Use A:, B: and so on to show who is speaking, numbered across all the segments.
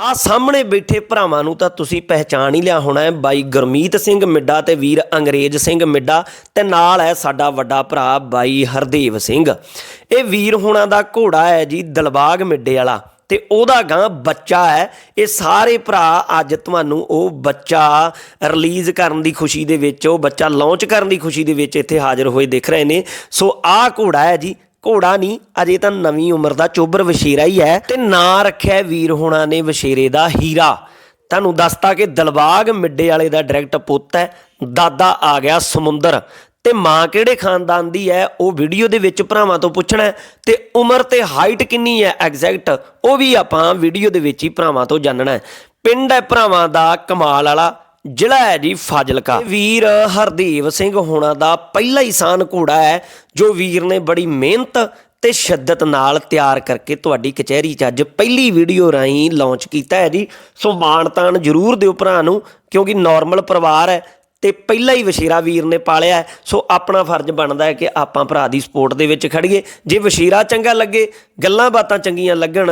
A: ਆ ਸਾਹਮਣੇ ਬੈਠੇ ਭਰਾਵਾਂ ਨੂੰ ਤਾਂ ਤੁਸੀਂ ਪਹਿਚਾਣ ਹੀ ਲਿਆ ਹੋਣਾ ਹੈ ਬਾਈ ਗੁਰਮੀਤ ਸਿੰਘ ਮਿੱਡਾ ਤੇ ਵੀਰ ਅੰਗਰੇਜ਼ ਸਿੰਘ ਮਿੱਡਾ ਤੇ ਨਾਲ ਹੈ ਸਾਡਾ ਵੱਡਾ ਭਰਾ ਬਾਈ ਹਰਦੇਵ ਸਿੰਘ। ਇਹ ਵੀਰ ਹੋਣਾ ਦਾ ਘੋੜਾ ਹੈ ਜੀ ਦਲਬਾਗ ਮਿੱਡੇ ਵਾਲਾ ਤੇ ਉਹਦਾ ਗਾਂ ਬੱਚਾ ਹੈ। ਇਹ ਸਾਰੇ ਭਰਾ ਅੱਜ ਤੁਹਾਨੂੰ ਉਹ ਬੱਚਾ ਰਿਲੀਜ਼ ਕਰਨ ਦੀ ਖੁਸ਼ੀ ਦੇ ਵਿੱਚ, ਉਹ ਬੱਚਾ ਲਾਂਚ ਕਰਨ ਦੀ ਖੁਸ਼ੀ ਦੇ ਵਿੱਚ ਇੱਥੇ ਹਾਜ਼ਰ ਹੋਏ ਦਿਖ ਰਹੇ ਨੇ। ਸੋ ਆਹ ਘੋੜਾ ਹੈ ਜੀ ਘੋੜਾ ਨਹੀਂ, ਅਜੇ ਤਾਂ ਨਵੀਂ ਉਮਰ ਦਾ ਚੋਬਰ ਵਸ਼ੇਰਾ ਹੀ ਹੈ ਤੇ ਨਾਂ ਰੱਖਿਆ ਵੀਰ ਹੋਣਾ ਨੇ ਵਸ਼ੇਰੇ ਦਾ ਹੀਰਾ। ਤੁਹਾਨੂੰ ਦੱਸਤਾ ਕਿ ਦਲਬਾਗ ਮਿੱਡੇ ਵਾਲੇ ਦਾ ਡਾਇਰੈਕਟ ਪੁੱਤ ਹੈ, ਦਾਦਾ ਆ ਗਿਆ ਸਮੁੰਦਰ। ਤੇ ਮਾਂ ਕਿਹੜੇ ਖਾਨਦਾਨ ਦੀ ਹੈ, ਉਹ ਵੀਡੀਓ ਦੇ ਵਿੱਚ ਭਰਾਵਾਂ ਤੋਂ ਪੁੱਛਣਾ ਹੈ ਤੇ ਉਮਰ ਤੇ ਹਾਈਟ ਕਿੰਨੀ ਹੈ ਐਗਜ਼ੈਕਟ, ਉਹ ਵੀ ਆਪਾਂ ਵੀਡੀਓ ਦੇ ਵਿੱਚ ਹੀ ਭਰਾਵਾਂ ਤੋਂ ਜਾਣਨਾ ਹੈ। ਪਿੰਡ ਹੈ ਭਰਾਵਾਂ ਦਾ ਕਮਾਲ ਵਾਲਾ ਜ਼ਿਲ੍ਹਾ ਹੈ ਜੀ ਫਾਜ਼ਿਲਕਾ। ਵੀਰ ਹਰਦੀਪ ਸਿੰਘ ਹੋਣਾ ਦਾ ਪਹਿਲਾ ਹੀ ਸਾਨ ਘੋੜਾ ਹੈ, ਜੋ ਵੀਰ ਨੇ ਬੜੀ ਮਿਹਨਤ ਤੇ ਸ਼ਿੱਦਤ ਨਾਲ ਤਿਆਰ ਕਰਕੇ ਤੁਹਾਡੀ ਕਚਹਿਰੀ 'ਚ ਅੱਜ ਪਹਿਲੀ ਵੀਡੀਓ ਰਾਹੀਂ ਲਾਂਚ ਕੀਤਾ ਹੈ ਜੀ। ਸੋ ਮਾਣ ਤਾਣ ਜ਼ਰੂਰ ਦਿਓ ਭਰਾ ਨੂੰ, ਕਿਉਂਕਿ ਨਾਰਮਲ ਪਰਿਵਾਰ ਹੈ ਤੇ ਪਹਿਲਾ ਹੀ ਵਸ਼ੀਰਾ ਵੀਰ ਨੇ ਪਾਲਿਆ ਸੋ ਆਪਣਾ ਫਰਜ਼ ਬਣਦਾ ਹੈ ਕਿ ਆਪਾਂ ਭਰਾ ਦੀ ਸਪੋਰਟ ਦੇ ਵਿੱਚ ਖੜੀਏ। ਜੇ ਵਸ਼ੀਰਾ ਚੰਗਾ ਲੱਗੇ, ਗੱਲਾਂ ਬਾਤਾਂ ਚੰਗੀਆਂ ਲੱਗਣ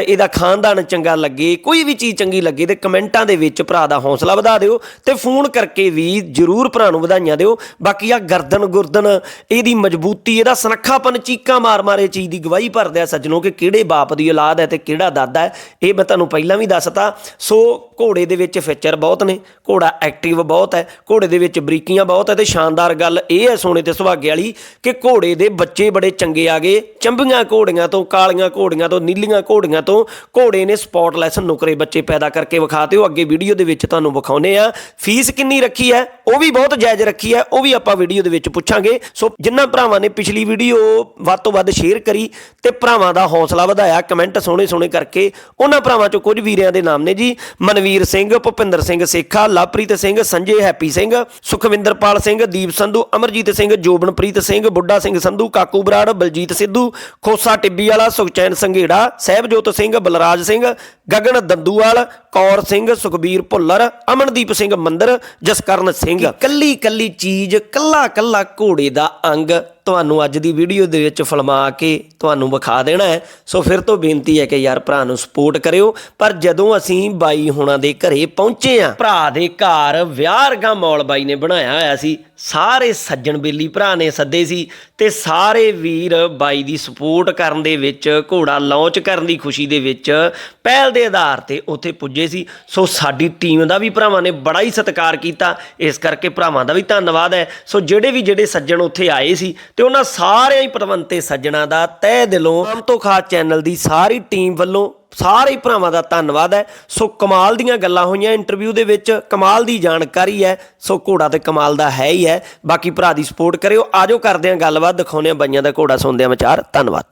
A: ਇਹਦਾ ਖਾਨਦਾਨ ਚੰਗਾ ਲੱਗੇ, ਕੋਈ ਵੀ ਚੀਜ਼ ਚੰਗੀ ਲੱਗੇ ਤੇ ਕਮੈਂਟਾਂ ਦੇ ਵਿੱਚ ਭਰਾ ਦਾ ਹੌਸਲਾ ਵਧਾ ਦਿਓ ਤੇ ਫੋਨ ਕਰਕੇ ਵੀ ਜਰੂਰ ਭਰਾ ਨੂੰ ਵਧਾਈਆਂ ਦਿਓ। ਬਾਕੀ ਆ ਗਰਦਨ ਗੁਰਦਨ, ਇਹਦੀ ਮਜ਼ਬੂਤੀ, ਇਹਦਾ ਸਨੱਖਾਪਨ, ਚੀਕਾਂ ਮਾਰ ਮਾਰੇ ਚੀਜ਼ ਦੀ ਗਵਾਹੀ ਭਰਦੇ ਆ ਸੱਜਣੋ ਕਿ ਕਿਹੜੇ ਬਾਪ ਦੀ ਔਲਾਦ ਹੈ ਤੇ ਕਿਹੜਾ ਦਾਦਾ ਹੈ। ਇਹ ਮੈਂ ਤੁਹਾਨੂੰ ਪਹਿਲਾਂ ਵੀ ਦੱਸਤਾ। ਸੋ ਘੋੜੇ ਦੇ ਵਿੱਚ ਫੀਚਰ ਬਹੁਤ ਨੇ, ਘੋੜਾ ਐਕਟਿਵ ਬਹੁਤ ਹੈ। ਘੋੜੇ ਦੇ ਵਿੱਚ ਬਰੀਕੀਆਂ ਬਹੁਤ ਹੈ ਤੇ ਸ਼ਾਨਦਾਰ ਗੱਲ ਇਹ ਹੈ ਸੋਨੇ ਤੇ ਸੁਹਾਗੇ ਵਾਲੀ ਕਿ ਘੋੜੇ ਦੇ ਬੱਚੇ ਬੜੇ ਚੰਗੇ ਆ ਗਏ। ਚੰਬੀਆਂ ਘੋੜੀਆਂ ਤੋਂ, ਕਾਲੀਆਂ ਘੋੜੀਆਂ ਤੋਂ, ਨੀਲੀਆਂ ਘੋੜੀਆਂ ਤੋਂ ਘੋੜੇ ਨੇ ਸਪੌਟਲੈਸ ਨੁਕਰੇ ਬੱਚੇ ਪੈਦਾ ਕਰਕੇ ਵਿਖਾਤੇ ਉਹ ਅੱਗੇ ਵੀਡੀਓ ਦੇ ਵਿੱਚ ਤੁਹਾਨੂੰ ਵਿਖਾਉਨੇ ਆ ਫੀਸ ਕਿੰਨੀ ਰੱਖੀ ਹੈ? ਉਹ ਵੀ ਬਹੁਤ ਜਾਇਜ਼ ਰੱਖੀ ਹੈ, ਉਹ ਵੀ ਆਪਾਂ ਵੀਡੀਓ ਦੇ ਵਿੱਚ ਪੁੱਛਾਂਗੇ। ਸੋ ਜਿਨ੍ਹਾਂ ਭਰਾਵਾਂ ਨੇ ਪਿਛਲੀ ਵੀਡੀਓ ਵੱਧ ਤੋਂ ਵੱਧ ਸ਼ੇਅਰ ਕਰੀ ਤੇ ਭਰਾਵਾਂ ਦਾ ਹੌਸਲਾ ਵਧਾਇਆ ਕਮੈਂਟ ਸੋਹਣੇ ਸੋਹਣੇ ਕਰਕੇ ਉਹਨਾਂ ਭਰਾਵਾਂ ਚੋਂ ਕੁਝ ਵੀਰਿਆਂ ਦੇ ਨਾਮ ਨੇ ਜੀ। ਮਨਵੀਰ ਸਿੰਘ, ਭੁਪਿੰਦਰ ਸਿੰਘ ਸੇਖਾ, ਲਵਪ੍ਰੀਤ ਸਿੰਘ, ਸੰਜੇ ਹੈਪੀ ਸਿੰਘ, ਸੁਖਵਿੰਦਰਪਾਲ ਸਿੰਘ, ਦੀਪ ਸੰਧੂ, ਅਮਰਜੀਤ ਸਿੰਘ, ਜੋਬਨਪ੍ਰੀਤ ਸਿੰਘ, ਬੁੱਢਾ ਸਿੰਘ ਸੰਧੂ, ਕਾਕੂ ਬਰਾੜ, ਬਲਜੀਤ ਸਿੱਧੂ, ਖੋਸਾ ਟਿੱਬੀ ਵਾਲਾ, ਸੁਖਚੈਨ ਸੰਘੇੜਾ, ਸਹਿਬਜੋਤ ਸਿੰਘ, ਬਲਰਾਜ ਸਿੰਘ ਗਗਨ ਦੰਦੂਵਾਲ, ਕੌਰ ਸਿੰਘ, ਸੁਖਬੀਰ ਭੁੱਲਰ, ਅਮਨਦੀਪ ਸਿੰਘ ਮੰਦਰ, ਜਸਕਰਨ ਸਿੰਘ। ਕੱਲੀ ਕੱਲੀ ਚੀਜ਼ ਕੱਲਾ ਕੱਲਾ ਘੋੜੇ ਦਾ ਅੰਗ। ਤੁਹਾਨੂੰ ਅੱਜ ਦੀ ਵੀਡੀਓ ਦੇ ਵਿੱਚ ਫਲਮਾ ਕੇ ਤੁਹਾਨੂੰ ਵਿਖਾ ਦੇਣਾ ਹੈ। ਸੋ ਫਿਰ ਤੋਂ ਬੇਨਤੀ ਹੈ ਕਿ ਯਾਰ ਭਰਾ ਨੂੰ ਸਪੋਰਟ ਕਰਿਓ। ਪਰ ਜਦੋਂ ਅਸੀਂ ਬਾਈ ਹੁਣਾਂ ਦੇ ਘਰੇ ਪਹੁੰਚੇ ਆ ਭਰਾ ਦੇ ਘਰ ਵਿਆਹ ਰਗਾ ਮੌਲ ਬਾਈ ਨੇ ਬਣਾਇਆ ਹੋਇਆ ਸੀ। ਸਾਰੇ ਸੱਜਣ ਬੇਲੀ ਭਰਾ ਨੇ ਸੱਦੇ ਸੀ ਤੇ ਸਾਰੇ ਵੀਰ ਬਾਈ ਦੀ ਸਪੋਰਟ ਕਰਨ ਦੇ ਵਿੱਚ, ਘੋੜਾ ਲਾਂਚ ਕਰਨ ਦੀ ਖੁਸ਼ੀ ਦੇ ਵਿੱਚ ਪਹਿਲ ਦੇ ਆਧਾਰ ਤੇ ਉੱਥੇ ਪੁੱਜੇ ਸੀ। ਸੋ ਸਾਡੀ ਟੀਮ ਦਾ ਵੀ ਭਰਾਵਾਂ ਨੇ ਬੜਾ ਹੀ ਸਤਿਕਾਰ ਕੀਤਾ। ਇਸ ਕਰਕੇ ਭਰਾਵਾਂ ਦਾ ਵੀ ਧੰਨਵਾਦ ਹੈ। ਸੋ ਜਿਹੜੇ ਵੀ ਜਿਹੜੇ ਸੱਜਣ ਉੱਥੇ ਆਏ ਸੀ ਤੇ ਉਹਨਾਂ ਸਾਰਿਆਂ ਹੀ ਪਰਵੰਤੇ ਸੱਜਣਾ ਦਾ ਤਹਿ ਦਿਲੋਂ ਆਮ ਤੋਂ ਖਾਸ ਚੈਨਲ ਦੀ ਸਾਰੀ ਟੀਮ ਵੱਲੋਂ ਸਾਰੇ ਹੀ ਭਰਾਵਾਂ ਦਾ ਧੰਨਵਾਦ ਹੈ। ਸੋ ਕਮਾਲ ਦੀਆਂ ਗੱਲਾਂ ਹੋਈਆਂ ਇੰਟਰਵਿਊ ਦੇ ਵਿੱਚ, ਕਮਾਲ ਦੀ ਜਾਣਕਾਰੀ ਹੈ। ਸੋ ਘੋੜਾ ਤੇ ਕਮਾਲ ਦਾ ਹੈ ਹੀ ਹੈ। ਬਾਕੀ ਭਰਾ ਦੀ ਸਪੋਰਟ ਕਰਿਓ। ਆਜੋ ਕਰਦੇ ਹਾਂ ਗੱਲਬਾਤ, ਦਿਖਾਉਂਦੇ ਹਾਂ ਬਾਈਆਂ ਦਾ ਘੋੜਾ, ਸੁਣਦੇ ਹਾਂ ਵਿਚਾਰ। ਧੰਨਵਾਦ।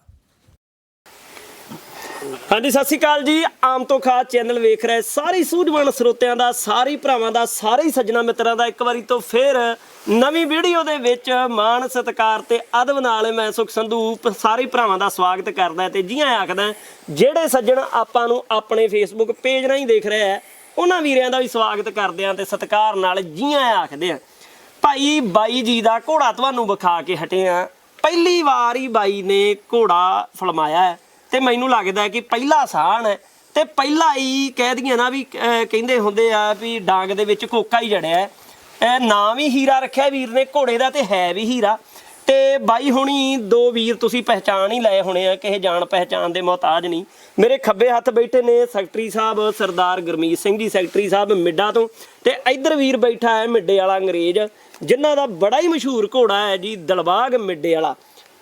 A: ਹਾਂਜੀ, ਸਤਿ ਸ਼੍ਰੀ ਅਕਾਲ ਜੀ। ਆਮ ਤੋਂ ਖਾਸ ਚੈਨਲ ਵੇਖ ਰਹੇ ਸਾਰੇ ਸੂਝਵਾਨ ਸਰੋਤਿਆਂ ਦਾ, ਸਾਰੇ ਭਰਾਵਾਂ ਦਾ, ਸਾਰੇ ਹੀ ਸੱਜਣਾ ਮਿੱਤਰਾਂ ਦਾ ਇੱਕ ਵਾਰੀ ਤੋਂ ਫੇਰ ਨਵੀਂ ਵੀਡੀਓ ਦੇ ਵਿੱਚ ਮਾਣ, ਸਤਿਕਾਰ ਤੇ ਅਦਬ ਨਾਲ ਮੈਂ ਸੁਖ ਸੰਧੂ ਸਾਰੇ ਭਰਾਵਾਂ ਦਾ ਸਵਾਗਤ ਕਰਦਾ ਤੇ ਜੀਆਂ ਆਖਦਾ, ਜਿਹੜੇ ਸੱਜਣ ਆਪਾਂ ਨੂੰ ਆਪਣੇ ਫੇਸਬੁੱਕ ਪੇਜ ਰਾਹੀਂ ਦੇਖ ਰਹੇ ਹੈ ਉਹਨਾਂ ਵੀਰਿਆਂ ਦਾ ਵੀ ਸਵਾਗਤ ਕਰਦੇ ਆ ਤੇ ਸਤਿਕਾਰ ਨਾਲ ਜੀਆਂ ਆਖਦੇ ਆ। ਭਾਈ, ਬਾਈ ਜੀ ਦਾ ਘੋੜਾ ਤੁਹਾਨੂੰ ਵਿਖਾ ਕੇ ਹਟੇ ਆ। ਪਹਿਲੀ ਵਾਰ ਹੀ ਬਾਈ ਨੇ ਘੋੜਾ ਫਲਮਾਇਆ ਹੈ। ਤੇ ਮੈਨੂੰ ਲੱਗਦਾ ਕਿ ਪਹਿਲਾ ਸਾਹਣ ਹੈ ਤੇ ਪਹਿਲਾ ਹੀ ਕਹਿ ਦਈਏ ਨਾ ਵੀ ਕਹਿੰਦੇ ਹੁੰਦੇ ਆ ਵੀ ਡਾਂਗ ਦੇ ਵਿੱਚ ਕੋਕਾ ਹੀ ਜੜਿਆ ਹੈ। ਇਹ ਨਾਮ ਹੀ ਹੀਰਾ ਰੱਖਿਆ ਵੀਰ ਨੇ, ਘੋੜੇ ਦਾ ਤੇ ਹੈ ਵੀ ਹੀਰਾ। ਤੇ ਬਾਈ ਹੁਣੀ ਦੋ ਵੀਰ ਤੁਸੀਂ ਪਹਿਚਾਣ ਹੀ ਲਏ ਹੋਣੇ ਆ, ਕਿਸੇ ਜਾਣ ਪਹਿਚਾਣ ਦੇ ਮੁਹਤਾਜ ਨਹੀਂ। ਮੇਰੇ ਖੱਬੇ ਹੱਥ ਬੈਠੇ ਨੇ ਸੈਕਟਰੀ ਸਾਹਿਬ ਸਰਦਾਰ ਗੁਰਮੀਤ ਸਿੰਘ ਜੀ, ਸੈਕਟਰੀ ਸਾਹਿਬ ਮਿੱਡਾ ਤੋਂ। ਤੇ ਇੱਧਰ ਵੀਰ ਬੈਠਾ ਹੈ ਮਿੱਡੇ ਵਾਲਾ ਅੰਗਰੇਜ਼, ਜਿਨ੍ਹਾਂ ਦਾ ਬੜਾ ਹੀ ਮਸ਼ਹੂਰ ਘੋੜਾ ਹੈ ਜੀ, ਦਲਬਾਗ ਮਿੱਡੇ ਵਾਲਾ।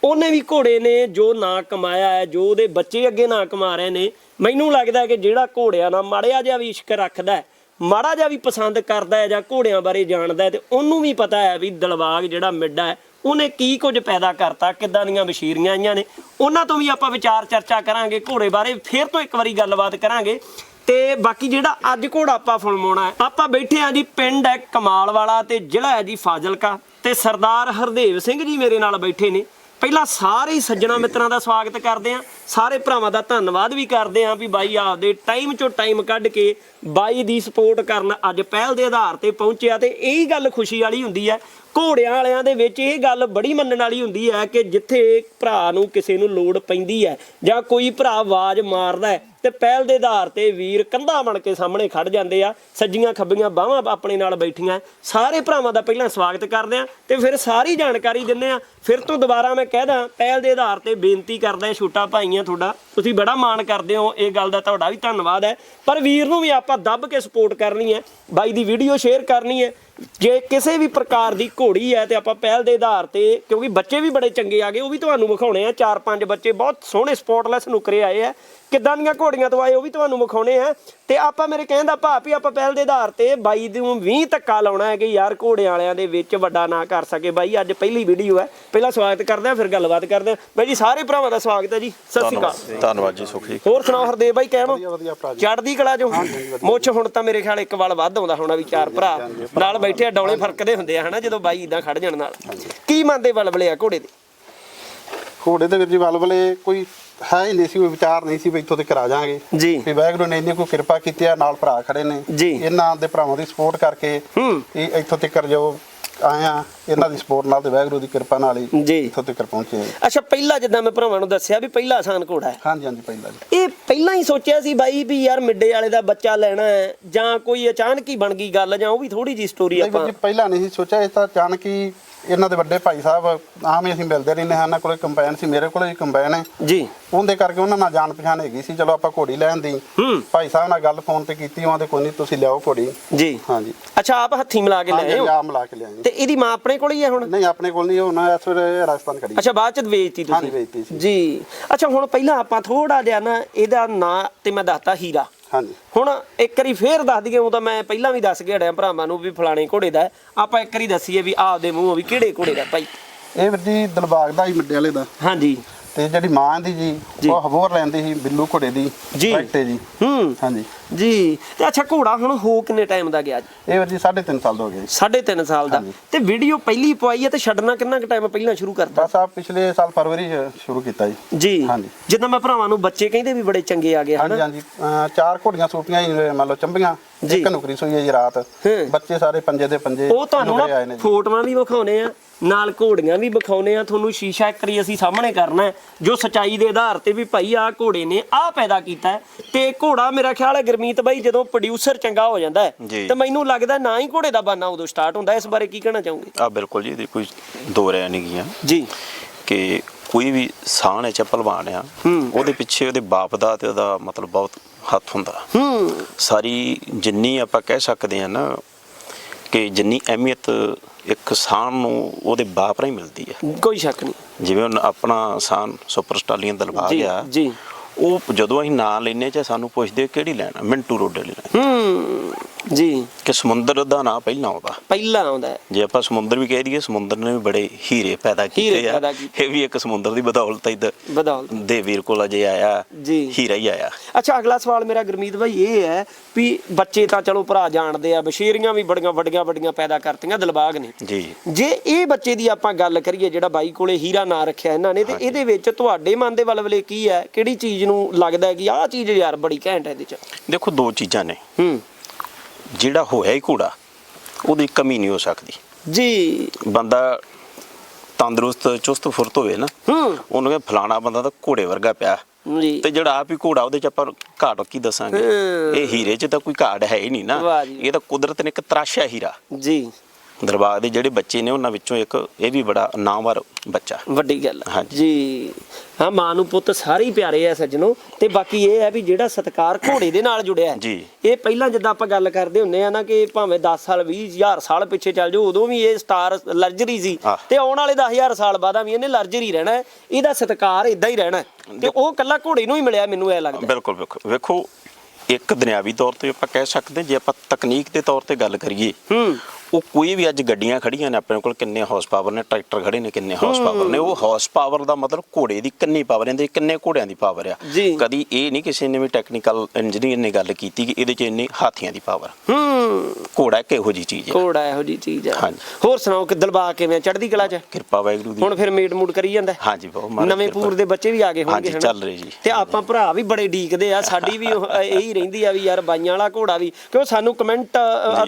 A: ਉਹਨੇ ਵੀ ਘੋੜੇ ਨੇ ਜੋ ਨਾ ਕਮਾਇਆ ਹੈ, ਜੋ ਉਹਦੇ ਬੱਚੇ ਅੱਗੇ ਨਾ ਕਮਾ ਰਹੇ ਨੇ। ਮੈਨੂੰ ਲੱਗਦਾ ਕਿ ਜਿਹੜਾ ਘੋੜਿਆਂ ਨਾਲ ਮਾੜਿਆ ਜਿਹਾ ਵੀ ਇਸ਼ਕ ਰੱਖਦਾ ਹੈ, ਮਾੜਾ ਜਿਹਾ ਵੀ ਪਸੰਦ ਕਰਦਾ ਹੈ ਜਾਂ ਘੋੜਿਆਂ ਬਾਰੇ ਜਾਣਦਾ ਹੈ, ਤੇ ਉਹਨੂੰ ਵੀ ਪਤਾ ਹੈ ਵੀ ਦਲਬਾਗ ਜਿਹੜਾ ਮਿੱਡਾ ਹੈ, ਉਹਨੇ ਕੀ ਕੁਝ ਪੈਦਾ ਕਰਤਾ, ਕਿੱਦਾਂ ਦੀਆਂ ਬਸ਼ੀਰੀਆਂ ਆਈਆਂ ਨੇ। ਉਹਨਾਂ ਤੋਂ ਵੀ ਆਪਾਂ ਵਿਚਾਰ ਚਰਚਾ ਕਰਾਂਗੇ, ਘੋੜੇ ਬਾਰੇ ਫਿਰ ਤੋਂ ਇੱਕ ਵਾਰੀ ਗੱਲਬਾਤ ਕਰਾਂਗੇ। ਤੇ ਬਾਕੀ ਜਿਹੜਾ ਅੱਜ ਘੋੜਾ ਆਪਾਂ ਫੁਲਮਾਉਣਾ ਹੈ, ਆਪਾਂ ਬੈਠੇ ਆ ਜੀ ਪਿੰਡ ਹੈ ਕਮਾਲ ਵਾਲਾ ਤੇ ਜ਼ਿਲ੍ਹਾ ਹੈ ਜੀ ਫਾਜ਼ਿਲਕਾ। ਤੇ ਸਰਦਾਰ ਹਰਦੇਵ ਸਿੰਘ ਜੀ ਮੇਰੇ ਨਾਲ ਬੈਠੇ ਨੇ। ਪਹਿਲਾਂ ਸਾਰੇ ਹੀ ਸੱਜਣਾ ਮਿੱਤਰਾਂ ਦਾ ਸਵਾਗਤ ਕਰਦੇ ਆਂ ਸਾਰੇ ਭਰਾਵਾਂ ਦਾ ਧੰਨਵਾਦ ਵੀ ਕਰਦੇ ਆਂ ਵੀ ਬਾਈ ਆਪਦੇ ਟਾਈਮ ਚੋਂ ਟਾਈਮ ਕੱਢ ਕੇ ਬਾਈ ਦੀ ਸਪੋਰਟ ਕਰਨ ਅੱਜ ਪਹਿਲ ਦੇ ਆਧਾਰ ਤੇ ਪਹੁੰਚਿਆ ਤੇ ਇਹੀ ਗੱਲ ਖੁਸ਼ੀ ਵਾਲੀ ਹੁੰਦੀ ਹੈ। ਘੋੜਿਆਂ ਵਾਲਿਆਂ ਦੇ ਵਿੱਚ ਇਹ ਗੱਲ ਬੜੀ ਮੰਨਣ ਵਾਲੀ ਹੁੰਦੀ ਹੈ ਕਿ ਜਿੱਥੇ ਭਰਾ ਨੂੰ ਕਿਸੇ ਨੂੰ ਲੋੜ ਪੈਂਦੀ ਹੈ ਜਾਂ ਕੋਈ ਭਰਾ ਆਵਾਜ਼ ਮਾਰਦਾ ਹੈ ਤੇ ਪਹਿਲ ਦੇ ਆਧਾਰ ਤੇ ਵੀਰ ਕੰਧਾ ਬਣ ਕੇ ਸਾਹਮਣੇ ਖੜ ਜਾਂਦੇ ਆ, ਸੱਜੀਆਂ ਖੱਬੀਆਂ ਬਾਹਾਂ ਆਪਣੇ ਨਾਲ ਬੈਠੀਆਂ, ਸਾਰੇ ਭਰਾਵਾਂ ਦਾ ਪਹਿਲਾਂ ਸਵਾਗਤ ਕਰਦੇ ਆ ਤੇ ਫਿਰ ਸਾਰੀ ਜਾਣਕਾਰੀ ਦਿੰਦੇ ਆ। ਫਿਰ ਤੋਂ ਦੁਬਾਰਾ ਮੈਂ ਕਹਿਦਾ ਪਹਿਲ ਦੇ ਆਧਾਰ ਤੇ ਬੇਨਤੀ ਕਰਦਾ ਛੋਟਾ ਭਾਈਆਂ ਤੁਹਾਡਾ, ਤੁਸੀਂ ਬੜਾ ਮਾਣ ਕਰਦੇ ਹੋ, ਇਹ ਗੱਲ ਦਾ ਤੁਹਾਡਾ ਵੀ ਧੰਨਵਾਦ ਹੈ। ਪਰ ਵੀਰ ਨੂੰ ਵੀ ਆਪਾਂ ਦੱਬ ਕੇ ਸਪੋਰਟ ਕਰਨੀ ਹੈ, ਬਾਈ ਦੀ ਵੀਡੀਓ ਸ਼ੇਅਰ ਕਰਨੀ ਹੈ। ਜੇ ਕਿਸੇ ਵੀ ਪ੍ਰਕਾਰ ਦੀ ਘੋੜੀ ਹੈ ਤੇ ਆਪਾਂ ਪਹਿਲ ਦੇ ਆਧਾਰ ਤੇ, ਕਿਉਂਕਿ ਬੱਚੇ ਵੀ ਬੜੇ ਚੰਗੇ ਆ ਗਏ, ਉਹ ਵੀ ਤੁਹਾਨੂੰ ਵਿਖਾਉਣੇ ਆ। ਚਾਰ ਪੰਜ ਬੱਚੇ ਬਹੁਤ ਸੋਹਣੇ ਸਪੋਰਟਲੈਸ ਨੁਕਰੇ ਆਏ ਆ। ਕਿੱਦਾਂ ਦੀਆਂ ਘੋੜੀਆਂ ਤੋਂ ਆਏ ਉਹ ਵੀ ਤੁਹਾਨੂੰ ਵਿਖਾਉਣੇ ਆ। ਤੇ ਆਪਾਂ ਮੇਰੇ ਕਹਿਣ ਦਾ ਭਾਵ ਵੀ ਆਪਾਂ ਪਹਿਲ ਦੇ ਆਧਾਰ ਤੇ ਬਾਈ ਨੂੰ ਵੀ ਧੱਕਾ ਲਾਉਣਾ ਹੈ ਕਿ ਯਾਰ ਘੋੜਿਆਂ ਵਾਲਿਆਂ ਦੇ ਵਿੱਚ ਵੱਡਾ ਨਾ ਕਰ ਸਕੇ। ਬਾਈ ਅੱਜ ਪਹਿਲੀ ਵੀਡੀਓ ਹੈ। ਪਹਿਲਾਂ ਸਵਾਗਤ ਕਰਦੇ ਆ ਫਿਰ ਗੱਲਬਾਤ ਕਰਦੇ ਆ ਬਾਈ ਜੀ ਸਾਰੇ ਭਰਾਵਾਂ ਦਾ ਸਵਾਗਤ ਹੈ ਜੀ। ਸਤਿ ਸ਼੍ਰੀ ਅਕਾਲ।
B: ਧੰਨਵਾਦ ਜੀ ਸੁਖੀ।
A: ਹੋਰ ਸੁਣਾਓ ਹਰਦੇਵ ਬਾਈ ਕਹਿਮ ਚੜਦੀ ਕਲਾ ਜੋ ਮੁੱਛ ਹੁਣ ਤਾਂ ਮੇਰੇ ਖਿਆਲ ਇੱਕ ਵਾਲ ਵੱਧ ਆਉਂਦਾ ਹੋਣਾ ਵੀ ਚਾਰ ਭਰਾ। ਨਾਲ ਬੈਠੇ ਆ ਡੌਲੇ ਫਰਕਦੇ ਹੁੰਦੇ ਆ ਹਨਾ ਜਦੋਂ ਬਾਈ ਇਦਾਂ ਖੜ ਜਾਣ ਨਾਲ। ਕੀ ਮੰਨਦੇ ਬਲਬਲੇ ਆ ਘੋੜੇ ਦੇ?
C: ਘੋੜੇ ਦੇ ਵਿੱਚ ਜੀ ਬਲਬਲੇ ਕੋਈ ਹੈ ਹੀ ਨਹੀਂ ਸੀ ਕੋਈ ਵਿਚਾਰ ਨਹੀਂ ਸੀ ਵੀ ਇੱਥੋਂ ਤੱਕ ਆ ਜਾਾਂਗੇ
A: ਜੀ।
C: ਵੀ ਵਾਹਿਗੁਰੂ ਨੇ ਇੰਨੀ ਕੋਈ ਕਿਰਪਾ ਕੀਤੀ ਆ ਨਾਲ ਭਰਾ ਖੜੇ ਨੇ।
A: ਜੀ।
C: ਇਹਨਾਂ ਦੇ ਭਰਾਵਾਂ ਦੀ ਸਪੋਰਟ ਕਰਕੇ
A: ਹੂੰ।
C: ਇਹ ਇੱਥੋਂ ਤੱਕ ਜੋ ਆਏ ਆ ਇਹਨਾਂ ਦੀ ਸਪੋਰਟ ਨਾਲ ਤੇ ਵਾਹਿਗੁਰੂ ਦੀ ਕਿਰਪਾ ਨਾਲ ਹੀ
A: ਜੀ।
C: ਇੱਥੋਂ ਤੱਕ ਪਹੁੰਚੇ ਹਾਂ।
A: ਅੱਛਾ ਪਹਿਲਾ ਜਿੱਦਾਂ ਮੈਂ ਭਰਾਵਾਂ ਨੂੰ ਦੱਸਿਆ ਵੀ ਪਹਿਲਾ ਆਸਾਨ ਘੋੜਾ ਹੈ।
C: ਹਾਂਜੀ ਹਾਂਜੀ ਪਹਿਲਾਂ ਜੀ।
A: ਇਹ ਪਹਿਲਾਂ ਹੀ ਸੋਚਿਆ ਸੀ ਬਾਈ ਵੀ ਯਾਰ ਮਿੱਡੇ ਵਾਲੇ ਦਾ ਬੱਚਾ ਲੈਣਾ ਹੈ ਜਾਂ ਕੋਈ ਅਚਾਨਕ ਹੀ ਬਣ ਗਈ ਗੱਲ ਜਾਂ ਉਹ ਵੀ ਥੋੜੀ ਜੀ ਸਟੋਰੀ
C: ਨਹੀਂ ਵੀਰ
A: ਆਪਾਂ
C: ਜੀ ਪਹਿਲਾਂ ਨਹੀਂ ਸੀ ਸੋਚਿਆ ਇਹ ਤਾਂ ਅਚਾਨਕ ਹੀ ਇਹਨਾਂ ਦੇ ਵੱਡੇ ਭਾਈ ਸਾਹਿਬ ਆਮ ਹੀ ਅਸੀਂ ਮਿਲਦੇ ਰਹਿੰਦੇ ਹਾਂ ਇਹਨਾਂ ਕੋਲੇ ਕੰਬਾਈਨ ਸੀ ਮੇਰੇ ਕੋਲੇ ਵੀ ਕੰਬਾਈਨ ਹੈ।
A: ਜੀ।
C: ਉਹਦੇ ਕਰਕੇ ਉਹਨਾਂ ਨਾਲ ਜਾਣ ਪਛਾਣ ਹੈਗੀ ਸੀ ਚਲੋ ਆਪਾਂ ਘੋੜੀ ਲੈਣ ਦੀ।
A: ਹੂੰ।
C: ਭਾਈ ਸਾਹਿਬ ਨਾਲ ਗੱਲ ਫੋਨ ਤੇ ਕੀਤੀ ਉਹਨਾਂ ਦੇ ਕੋਈ ਨਹੀਂ ਤੁਸੀਂ ਲਿਆਓ ਘੋੜੀ।
A: ਜੀ।
C: ਹਾਂਜੀ।
A: ਅੱਛਾ ਆਪ ਹੱਥੀ ਮਿਲਾ ਕੇ ਲਿਆਏ ਹੋ?
C: ਆ ਮਿਲਾ ਕੇ ਲਿਆਏ।
A: ਤੇ ਇਹਦੀ ਮਾਂ ਆਪਣੇ ਕੋਲ ਹੀ ਹੈ ਹੁਣ?
C: ਨਹੀਂ ਆਪਣੇ ਕੋਲ ਨਹੀਂ ਹੋਣਾ ਇਸ ਵੇਲੇ ਰਾਜਸਥਾਨ ਖੜੀ
A: ਅੱਛਾ ਬਾਅਦ ਚ ਵੇਚਤੀ ਤੁਸੀਂ?
C: ਹਾਂਜੀ, ਵੇਚਤੀ ਸੀ।
A: ਜੀ। ਅੱਛਾ ਹੁਣ ਪਹਿਲਾਂ ਆਪਾਂ ਥੋੜਾ ਜਿਹਾ ਨਾ ਇਹਦਾ ਨਾਂ ਤੇ ਮੈਂ ਦੱਸਤਾ ਹੀਰਾ।
C: ਹਾਂਜੀ।
A: ਹੁਣ ਇੱਕ ਵਾਰੀ ਫੇਰ ਦੱਸ ਦਈਏ ਉਹ ਤਾਂ ਮੈਂ ਪਹਿਲਾਂ ਵੀ ਦੱਸ ਗਿਆ ਡਿਆ ਭਰਾਵਾਂ ਨੂੰ ਵੀ ਫਲਾਣੇ ਘੋੜੇ ਦਾ। ਹੈ। ਆਪਾਂ ਇੱਕ ਵਾਰੀ ਦੱਸੀਏ ਵੀ ਆਪਦੇ ਮੂੰਹੋਂ ਵੀ ਕਿਹੜੇ ਘੋੜੇ ਦਾ ਭਾਈ।
C: ਇਹ ਵੀਰ ਜੀ ਦਿਲਬਾਗ ਦਾ ਹੀ ਮਿੱਡੇ ਵਾਲੇ ਦਾ।
A: ਹਾਂਜੀ।
C: ਤੇ ਜਿਹੜੀ ਮਾਂ ਦੀ ਜੀ। ਉਹ ਹਬੋਰ ਲੈਂਦੀ ਸੀ ਬਿੱਲੂ ਘੋੜੇ ਦੀ। ਬੈਠੇ ਜੀ।
A: ਹੂੰ।
C: ਹਾਂਜੀ।
A: ਜੀ। ਤੇ ਅੱਛਾ ਘੋੜਾ ਹੁਣ ਹੋ ਕਿੰਨੇ ਟਾਈਮ ਦਾ ਗਿਆ? ਜੀ
C: ਇਹ ਵੀਰ ਜੀ 3.5 ਸਾਲ ਦਾ ਹੋ ਗਏ ਜੀ।
A: ਸਾਢੇ ਤਿੰਨ ਸਾਲ ਦਾ।
C: ਹਾਂਜੀ।
A: ਤੇ ਵੀਡੀਓ ਪਹਿਲੀ ਪਵਾਈ ਹੈ ਤੇ ਛੱਡਣਾ ਕਿੰਨਾ ਕੁ ਟਾਈਮ ਪਹਿਲਾਂ ਸ਼ੁਰੂ ਕਰਤਾ?
C: ਬਸ ਆ ਪਿਛਲੇ ਸਾਲ ਫਰਵਰੀ 'ਚ ਸ਼ੁਰੂ ਕੀਤਾ ਜੀ।
A: ਜੀ।
C: ਹਾਂਜੀ।
A: ਜਿੱਦਾਂ ਮੈਂ ਭਰਾਵਾਂ ਨੂੰ ਬੱਚੇ ਕਹਿੰਦੇ ਵੀ ਬੜੇ ਚੰਗੇ ਆ ਗਏ
C: ਹਾਂਜੀ
A: ਹਨਾ?
C: ਹਾਂਜੀ। ਅਹ ਚਾਰ ਘੋੜੀਆਂ ਸੂਪੀਆਂ ਜੀ ਮੰਨ ਲਓ ਚੰਬੀਆਂ।
A: ਜੀ।
C: ਇੱਕ ਨੁਕਰੀ ਸੋਈ ਹੈ ਜੀ ਰਾਤ
A: ਹੂੰ।
C: ਬੱਚੇ ਸਾਰੇ ਪੰਜੇ ਦੇ ਪੰਜੇ
A: ਉਹ ਤੁਹਾਨੂੰ
C: ਨੁਕਰੇ
A: ਨਾ
C: ਆਏ ਨੇ ਜੀ
A: ਫੋਟੋਆਂ ਵੀ ਵਿਖਾਉਨੇ ਆ ਨਾਲ ਘੋੜੀਆਂ ਵੀ ਵਿਖਾਉਨੇ ਆ ਤੁਹਾਨੂੰ ਸ਼ੀਸ਼ਾ ਇੱਕ ਵਾਰੀ ਅਸੀਂ ਸਾਹਮਣੇ ਕਰਨਾ ਹੈ, ਜੋ ਸਚਾਈ ਦੇ ਆਧਾਰ ਤੇ ਵੀ ਭਾਈ ਆ ਘੋੜੇ ਨੇ ਆ ਪੈਦਾ ਕੀਤਾ ਹੈ। ਤੇ ਘੋੜਾ ਮੇਰਾ ਖਿਆਲ ਹੈ ਗੁਰਮੀਤ ਬਾਈ ਜਦੋਂ ਪ੍ਰੋਡਿਊਸਰ ਚੰਗਾ ਹੋ ਜਾਂਦਾ ਹੈ
B: ਜੀ।
A: ਤੇ ਮੈਨੂੰ ਲੱਗਦਾ ਨਾ ਹੀ ਘੋੜੇ ਦਾ ਬਾਨਾ ਉਦੋਂ ਸਟਾਰਟ ਹੁੰਦਾ ਹੈ। ਇਸ ਬਾਰੇ ਕੀ ਕਹਿਣਾ ਚਾਹੋਗੇ
B: ਆ ਬਿਲਕੁਲ ਜੀ ਇਹਦੀ ਕੋਈ ਦੋ ਰਹਿ ਨਹੀਂ ਗਈਆਂ
A: ਜੀ
B: ਕਿ ਕੋਈ ਵੀ ਸਾਹਣ ਹੈ ਚ ਭਲਵਾਨ ਆ। ਉਹਦੇ ਪਿੱਛੇ ਉਹਦੇ ਬਾਪ ਦਾ ਤੇ ਉਹਦਾ ਮਤਲਬ ਬਹੁਤ ਹੱਥ ਹੁੰਦਾ।
A: ਹੂੰ
B: ਸਾਰੀ ਜਿੰਨੀ ਆਪਾਂ ਕਹਿ ਸਕਦੇ ਆ ਨਾ ਕਿ ਜਿੰਨੀ ਅਹਿਮੀਅਤ ਇੱਕ ਸਾਹਣ ਨੂੰ ਉਹਦੇ ਬਾਪ ਰਾਹੀਂ ਮਿਲਦੀ ਹੈ
A: ਕੋਈ ਸ਼ੱਕ ਨਹੀਂ।
B: ਜਿਵੇਂ ਹੁਣ ਆਪਣਾ ਸਾਹਣ ਸੁਪਰ ਸਟਾਲੀਅਨ ਦਲਬਾਗ
A: ਜੀ
B: ਆ
A: ਜੀ।
B: ਉਹ ਜਦੋਂ ਅਸੀਂ ਨਾਂ ਲੈਨੇ ਚ ਸਾਨੂੰ ਪੁੱਛਦੇ ਕਿਹੜੀ ਲੈਣਾ ਮਿੰਟੂ ਰੋਡੇ ਲਈ ਲੈਣਾ।
A: ਹੂੰ। ਜੀ।
B: ਕਿ ਸਮੁੰਦਰ ਦਾ ਨਾਂ ਪਹਿਲਾਂ ਆਉਂਦਾ।
A: ਪਹਿਲਾਂ ਆਉਂਦਾ ਹੈ।
B: ਜੇ ਆਪਾਂ ਸਮੁੰਦਰ ਵੀ ਕਹਿ ਦਈਏ ਸਮੁੰਦਰ ਨੇ ਵੀ ਬੜੇ ਹੀਰੇ ਪੈਦਾ
A: ਹੀਰੇ
B: ਕੀਤੇ ਆ।
A: ਪੈਦਾ ਕੀਤੇ।
B: ਇਹ ਵੀ ਇੱਕ ਸਮੁੰਦਰ ਦੀ ਬਦੌਲਤ ਇਧਰ
A: ਬਦੌਲਤ।
B: ਦੇ ਵੀਰ ਕੋਲ ਅਜੇ ਆਇਆ
A: ਜੀ।
B: ਹੀਰਾ ਹੀ ਆਇਆ।
A: ਅੱਛਾ ਅਗਲਾ ਸਵਾਲ ਮੇਰਾ ਗੁਰਮੀਤ ਭਾਈ ਇਹ ਹੈ ਵੀ ਬੱਚੇ ਤਾਂ ਚਲੋ ਭਰਾ ਜਾਣਦੇ ਆ ਬਸ਼ੇਰੀਆਂ ਵੀ ਬੜੀਆਂ ਵੱਡੀਆਂ ਵੱਡੀਆਂ ਪੈਦਾ ਕਰਤੀਆਂ ਦਿਲਬਾਗ ਨੇ।
B: ਜੀ।
A: ਜੇ ਇਹ ਬੱਚੇ ਦੀ ਆਪਾਂ ਗੱਲ ਕਰੀਏ ਜਿਹੜਾ ਬਾਈ ਕੋਲੇ ਹੀਰਾ ਨਾਂ ਰੱਖਿਆ ਇਹਨਾਂ ਨੇ ਤੇ ਇਹਦੇ ਵਿੱਚ ਤੁਹਾਡੇ ਮਨ ਦੇ ਵਲਵਲੇ ਕੀ ਹੈ? ਕਿਹੜੀ ਚੀਜ਼ ਨੂੰ ਲੱਗਦਾ ਹੈ ਕਿ ਆਹ ਚੀਜ਼ ਯਾਰ ਬੜੀ ਘੈਂਟ ਹੈ ਇਹਦੇ ਚ?
B: ਦੇਖੋ ਦੋ ਚੀਜ਼ਾਂ ਨੇ।
A: ਹੂੰ।
B: ਜਿਹੜਾ ਹੋਇਆ ਹੀ ਘੋੜਾ ਉਹਦੀ ਕਮੀ ਨਹੀਂ ਹੋ ਸਕਦੀ।
A: ਜੀ।
B: ਬੰਦਾ ਤੰਦਰੁਸਤ ਚੁਸਤ ਫੁਰਤ ਹੋਵੇ ਨਾ
A: ਹੂੰ।
B: ਉਹਨੂੰ ਕਹੇ ਫਲਾਣਾ ਬੰਦਾ ਤਾਂ ਘੋੜੇ ਵਰਗਾ ਪਿਆ।
A: ਜੀ।
B: ਤੇ ਜਿਹੜਾ ਆਪ ਹੀ ਘੋੜਾ ਉਹਦੇ ਚ ਆਪਾਂ ਘਾਟ ਕੀ ਦੱਸਾਂਗੇ। ਇਹ ਹੀਰੇ ਚ ਤਾਂ ਕੋਈ ਘਾਟ ਹੈ ਹੀ ਨਹੀਂ ਨਾ। ਇਹ ਤਾਂ ਕੁਦਰਤ ਨੇ ਇੱਕ ਤਰਾਸ਼ਿਆ ਹੀਰਾ।
A: ਜੀ।
B: ਦਰਬਾਰ ਦੇ ਜਿਹੜੇ ਬੱਚੇ ਨੇ ਉਹਨਾਂ ਵਿੱਚੋਂ ਇੱਕ ਇਹ ਵੀ ਬੜਾ ਨਾਮਵਰ ਬੱਚਾ
A: ਵੱਡੀ ਗੱਲ। ਜੀ ਹਾਂ ਮਾਂ ਨੂੰ ਪੁੱਤ ਸਾਰੇ ਹੀ ਪਿਆਰੇ ਆ ਸੱਜਣੋ ਤੇ ਬਾਕੀ ਇਹ ਹੈ ਵੀ ਜਿਹੜਾ ਸਤਕਾਰ ਘੋੜੇ ਦੇ ਨਾਲ ਜੁੜਿਆ ਹੈ
B: ਜੀ।
A: ਇਹ ਪਹਿਲਾਂ ਜਿੱਦਾਂ ਆਪਾਂ ਗੱਲ ਕਰਦੇ ਹੁੰਨੇ ਆ ਨਾ ਕਿ ਭਾਵੇਂ 10 ਸਾਲ 20 ਹਜ਼ਾਰ ਸਾਲ ਪਿੱਛੇ ਚੱਲ ਜਾਓ ਉਦੋਂ ਵੀ ਇਹ ਸਟਾਰ ਲਰਜਰੀ ਸੀ। ਤੇ ਆਉਣ ਵਾਲੇ 10000 ਸਾਲ ਬਾਅਦਾਂ ਵੀ ਇਹਨੇ ਲਰਜਰੀ ਰਹਿਣਾ। ਇਹਦਾ ਸਤਕਾਰ ਇਦਾਂ ਹੀ ਰਹਿਣਾ। ਤੇ ਉਹ ਕੱਲਾ ਘੋੜੇ ਨੂੰ ਹੀ ਮਿਲਿਆ ਮੈਨੂੰ ਇਹ ਲੱਗਦਾ
B: ਬਿਲਕੁਲ ਬਿਲਕੁਲ ਵੇਖੋ ਇੱਕ ਦੁਨਿਆਵੀ ਤੌਰ ਤੇ ਆਪਾਂ ਕਹਿ ਸਕਦੇ ਜੇ ਆਪਾਂ ਤਕਨੀਕ ਦੇ ਤੌਰ ਤੇ ਗੱਲ ਕਰੀਏ
A: ਹੂੰ
B: ਉਹ ਕੋਈ ਵੀ ਅੱਜ ਗੱਡੀਆਂ ਖੜੀਆਂ ਨੇ ਆਪਣੇ ਕੋਲ ਕਿੰਨੇ ਹਾਰਸ ਪਾਵਰ ਨੇ ਟਰੈਕਟਰ ਖੜੇ ਨੇ ਕਿੰਨੇ ਹਾਰਸ ਪਾਵਰ ਨੇ ਉਹ ਹਾਰਸ ਪਾਵਰ ਦਾ ਮਤਲਬ ਘੋੜੇ ਦੀ ਕਿੰਨੀ ਪਾਵਰ ਇਹਦੇ ਕਿੰਨੇ ਘੋੜਿਆਂ ਦੀ ਪਾਵਰ ਆ। ਕਦੀ ਇਹ ਨਹੀਂ ਕਿਸੇ ਨੇ ਵੀ ਟੈਕਨੀਕਲ ਇੰਜੀਨੀਅਰ ਨੇ ਗੱਲ ਕੀਤੀ ਕਿ ਇਹਦੇ ਚ ਇੰਨੀ ਹਾਥੀਆਂ ਦੀ ਪਾਵਰ
A: ਹੂੰ
B: ਘੋੜਾ ਇੱਕ ਇਹੋ ਜੀ ਚੀਜ਼ ਹੈ
A: ਘੋੜਾ ਇਹੋ ਜੀ ਚੀਜ਼ ਹੈ
B: ਹਾਂਜੀ।
A: ਹੋਰ ਸੁਣਾਓ ਕਿ ਦਿਲਬਾਗ ਕਿਵੇਂ ਆ? ਚੜ੍ਹਦੀ ਕਲਾ ਚ
B: ਕਿਰਪਾ ਵਾਹਿਗੁਰੂ ਦੀ
A: ਹੁਣ ਫਿਰ ਮੀਟ ਮੂਟ ਕਰੀ ਜਾਂਦਾ ਹੈ?
B: ਹਾਂਜੀ ਬਹੁਤ
A: ਨਵੇਂ। ਪੂਰ ਦੇ ਬੱਚੇ ਵੀ ਆ ਗਏ ਹੋਣਗੇ
B: ਹਾਂਜੀ? ਚੱਲ ਰਹੇ ਜੀ।
A: ਤੇ ਆਪਾਂ ਭਰਾ ਵੀ ਬੜੇ ਡੀਕਦੇ ਆ ਸਾਡੀ ਵੀ ਇਹੀ ਰਹਿੰਦੀ ਆ ਵੀ ਯਾਰ ਬਾਈਆਂ ਵਾਲਾ ਘੋੜਾ ਵੀ ਕਿਉਂ ਸਾਨੂੰ ਕਮੈਂਟ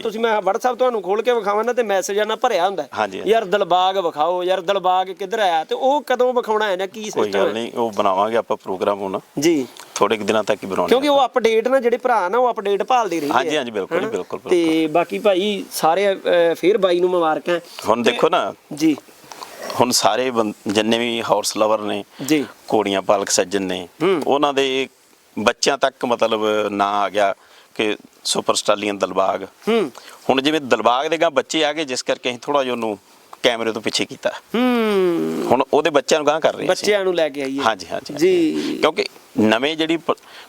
A: ਤੁਸੀਂ ਮੈਂ WhatsApp ਤੁਹਾਨੂੰ ਖੋਲ ਕੇ ਵਿਖਾਵਾਂ ਨਾ ਤੇ ਮੈਸੇਜ ਨਾਲ ਭਰਿਆ ਹੁੰਦਾ ਹੈ।
B: ਹਾਂਜੀ, ਹਾਂਜੀ।
A: ਯਾਰ ਦਿਲਬਾਗ ਵਿਖਾਓ ਯਾਰ ਦਿਲਬਾਗ ਕਿੱਧਰ ਆਇਆ ਤੇ ਉਹ ਕਦੋਂ ਵਿਖਾਉਣਾ ਹੈ ਨਾ ਕੀ
B: ਕੋਈ ਗੱਲ ਨਹੀਂ ਉਹ ਬਣਾਵਾਂਗੇ ਆਪਾਂ ਪ੍ਰੋਗਰਾਮ ਹੁਣ
A: ਜੀ
B: ਥੋੜੇ ਕੁ ਦਿਨਾਂ ਤੱਕ ਹੀ ਬਣਾਉਣੀ
A: ਕਿਉਂਕਿ ਉਹ ਅਪਡੇਟ ਨਾ ਜਿਹੜੇ ਭਰਾ ਨਾ ਉਹ ਅਪਡੇਟ ਭਾਲਦੇ ਰਹਿੰਦੇ
B: ਹਾਂਜੀ,
A: ਆ,
B: ਹਾਂਜੀ, ਬਿਲਕੁਲ,
A: ਹਨਾ?
B: ਬਿਲਕੁਲ, ਬਿਲਕੁਲ।
A: ਤੇ ਬਾਕੀ ਭਾਈ ਸਾਰੇ ਅਹ, ਫੇਰ ਬਾਈ ਨੂੰ ਮੁਬਾਰਕਾਂ
B: ਹੁਣ ਦੇਖੋ ਨਾ
A: ਜੀ
B: ਹੁਣ ਸਾਰੇ ਬੰ- ਜਿੰਨੇ ਵੀ ਹਾਰਸ ਲਵਰ ਨੇ
A: ਜੀ
B: ਘੋੜੀਆਂ ਪਾਲਕ ਸੱਜਣ ਨੇ। ਉਹਨਾਂ ਦੇ ਬੱਚਿਆਂ ਤੱਕ ਮਤਲਬ ਨਾਂ ਆ ਗਿਆ ਕਿ ਸੁਪਰ ਸਟਾਲੀਅਨ ਦਲਬਾਗ।
A: ਹੂੰ।
B: ਹੁਣ ਜਿਵੇਂ ਦਲਬਾਗ ਦੇ ਗਾਂ ਬੱਚੇ ਆ ਗਏ ਜਿਸ ਕਰਕੇ ਅਸੀਂ ਥੋੜਾ ਜਿਹਾ ਉਹਨੂੰ ਕੈਮਰੇ ਤੋਂ ਪਿੱਛੇ ਕੀਤਾ।
A: ਹੂੰ।
B: ਹੁਣ ਉਹਦੇ ਬੱਚਿਆਂ ਨੂੰ ਗਾਂ ਕਰ ਰਹੇ ਹਾਂ।
A: ਬੱਚਿਆਂ ਨੂੰ ਲੈ ਕੇ ਆਈਏ।
B: ਹਾਂਜੀ ਹਾਂਜੀ
A: ਜੀ।
B: ਕਿਉਂਕਿ ਨਵੇਂ ਜਿਹੜੀ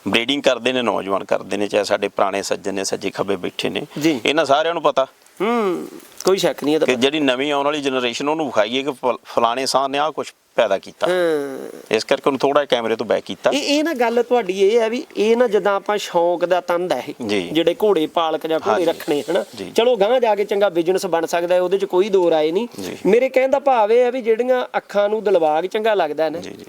B: ਬਰੀਡਿੰਗ ਕਰਦੇ ਨੇ ਨੌਜਵਾਨ ਕਰਦੇ ਨੇ ਚਾਹੇ ਸਾਡੇ ਪੁਰਾਣੇ ਸੱਜਣ ਨੇ ਸੱਜੇ ਖੱਬੇ ਬੈਠੇ ਨੇ। ਇਹਨਾਂ ਸਾਰਿਆਂ ਨੂੰ ਪਤਾ।
A: ਹੂੰ ਕੋਈ ਸ਼ੱਕ ਨਹੀਂ ਇਹਦਾ
B: ਕਿ ਜਿਹੜੀ ਨਵੀਂ ਆਉਣ ਵਾਲੀ ਜਨਰੇਸ਼ਨ ਉਹਨੂੰ ਵਿਖਾਈਏ ਕਿ ਫਲ- ਫਲਾਣੇ ਸਾਹ ਨੇ ਆਹ ਕੁਝ ਪੈਦਾ ਕੀਤਾ
A: ਹਾਂ
B: ਇਸ ਕਰਕੇ ਉਹਨੂੰ ਥੋੜਾ ਕੈਮਰੇ ਤੋਂ ਬੈਕ ਕੀਤਾ
A: ਇਹ ਇਹ ਨਾ ਗੱਲ ਤੁਹਾਡੀ ਇਹ ਹੈ ਵੀ ਇਹ ਨਾ ਜਦਾਂ ਆਪਾਂ ਸ਼ੌਂਕ ਦਾ ਤੰਦ ਹੈ ਇਹ। ਜਿਹੜੇ ਘੋੜੇ ਪਾਲਕ ਜਾਂ ਘੋੜੇ
B: ਹਾਂਜੀ।
A: ਰੱਖਣੇ ਹਨਾ
B: ਜੀ।
A: ਚਲੋ ਗਾਂ ਜਾ ਕੇ ਚੰਗਾ ਬਿਜ਼ਨਸ ਬਣ ਸਕਦਾ ਹੈ ਉਹਦੇ 'ਚ ਕੋਈ ਦੋ ਰਾਏ ਨਹੀਂ
B: ਜੀ।
A: ਮੇਰੇ ਕਹਿਣ ਦਾ ਭਾਵ ਇਹ ਹੈ ਵੀ ਜਿਹੜੀਆਂ ਅੱਖਾਂ ਨੂੰ ਦਿਲਵਾਗ ਚੰਗਾ ਲੱਗਦਾ ਹੈ ਨਾ
B: ਜੀ ਜੀ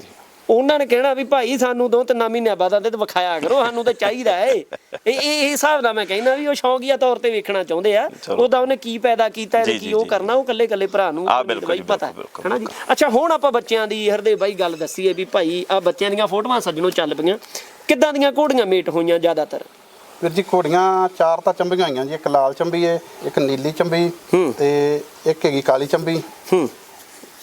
A: ਉਹਨਾਂ ਨੇ ਕਹਿਣਾ ਵੀ ਭਾਈ ਸਾਨੂੰ ਦੋ ਤਿੰਨ ਮਹੀਨਿਆਂ ਬਾਅਦ ਤੇ ਵਿਖਾਇਆ ਕਰੋ ਸਾਨੂੰ ਤਾਂ ਚਾਹੀਦਾ ਹੈ ਇਹ ਇਹ ਹਿਸਾਬ ਨਾਲ ਮੈਂ ਕਹਿੰਦਾ ਵੀ ਉਹ ਸ਼ੌਂਕੀਆ ਤੌਰ ਤੇ ਵੇਖਣਾ ਚਾਹੁੰਦੇ ਆ। ਉਹਦਾ ਉਹਨੇ ਕੀ ਪੈਦਾ ਕੀਤਾ ਤੇ ਕੀ ਉਹ। ਕਰਨਾ ਉਹ ਕੱਲੇ ਕੱਲੇ ਭਰਾ ਨੂੰ ਬਾਈ
B: ਜੀ,
A: ਪਤਾ ਹੈਨਾ ਜੀ? ਅੱਛਾ ਹੁਣ ਆਪਾਂ ਬੱਚਿਆਂ ਦੀ ਹਰਦੇ ਬਾਈ ਗੱਲ ਦੱਸੀਏ ਵੀ ਭਾਈ ਆ ਬੱਚਿਆਂ ਦੀਆਂ ਫੋਟੋਆਂ ਸੱਜਣੋਂ ਚੱਲ ਪਈਆਂ। ਕਿੱਦਾਂ ਦੀਆਂ ਘੋੜੀਆਂ ਮੇਟ ਹੋਈਆਂ ਜ਼ਿਆਦਾਤਰ?
C: ਵੀਰ ਜੀ ਘੋੜੀਆਂ ਚਾਰ ਤਾਂ ਚੰਬੀਆਂ ਹੋਈਆਂ ਜੀ ਇੱਕ ਲਾਲ ਚੰਬੀ ਏ ਇੱਕ ਨੀਲੀ ਚੰਬੀ। ਤੇ ਇੱਕ ਹੈਗੀ ਕਾਲੀ ਚੰਬੀ।
A: ਹੂੰ।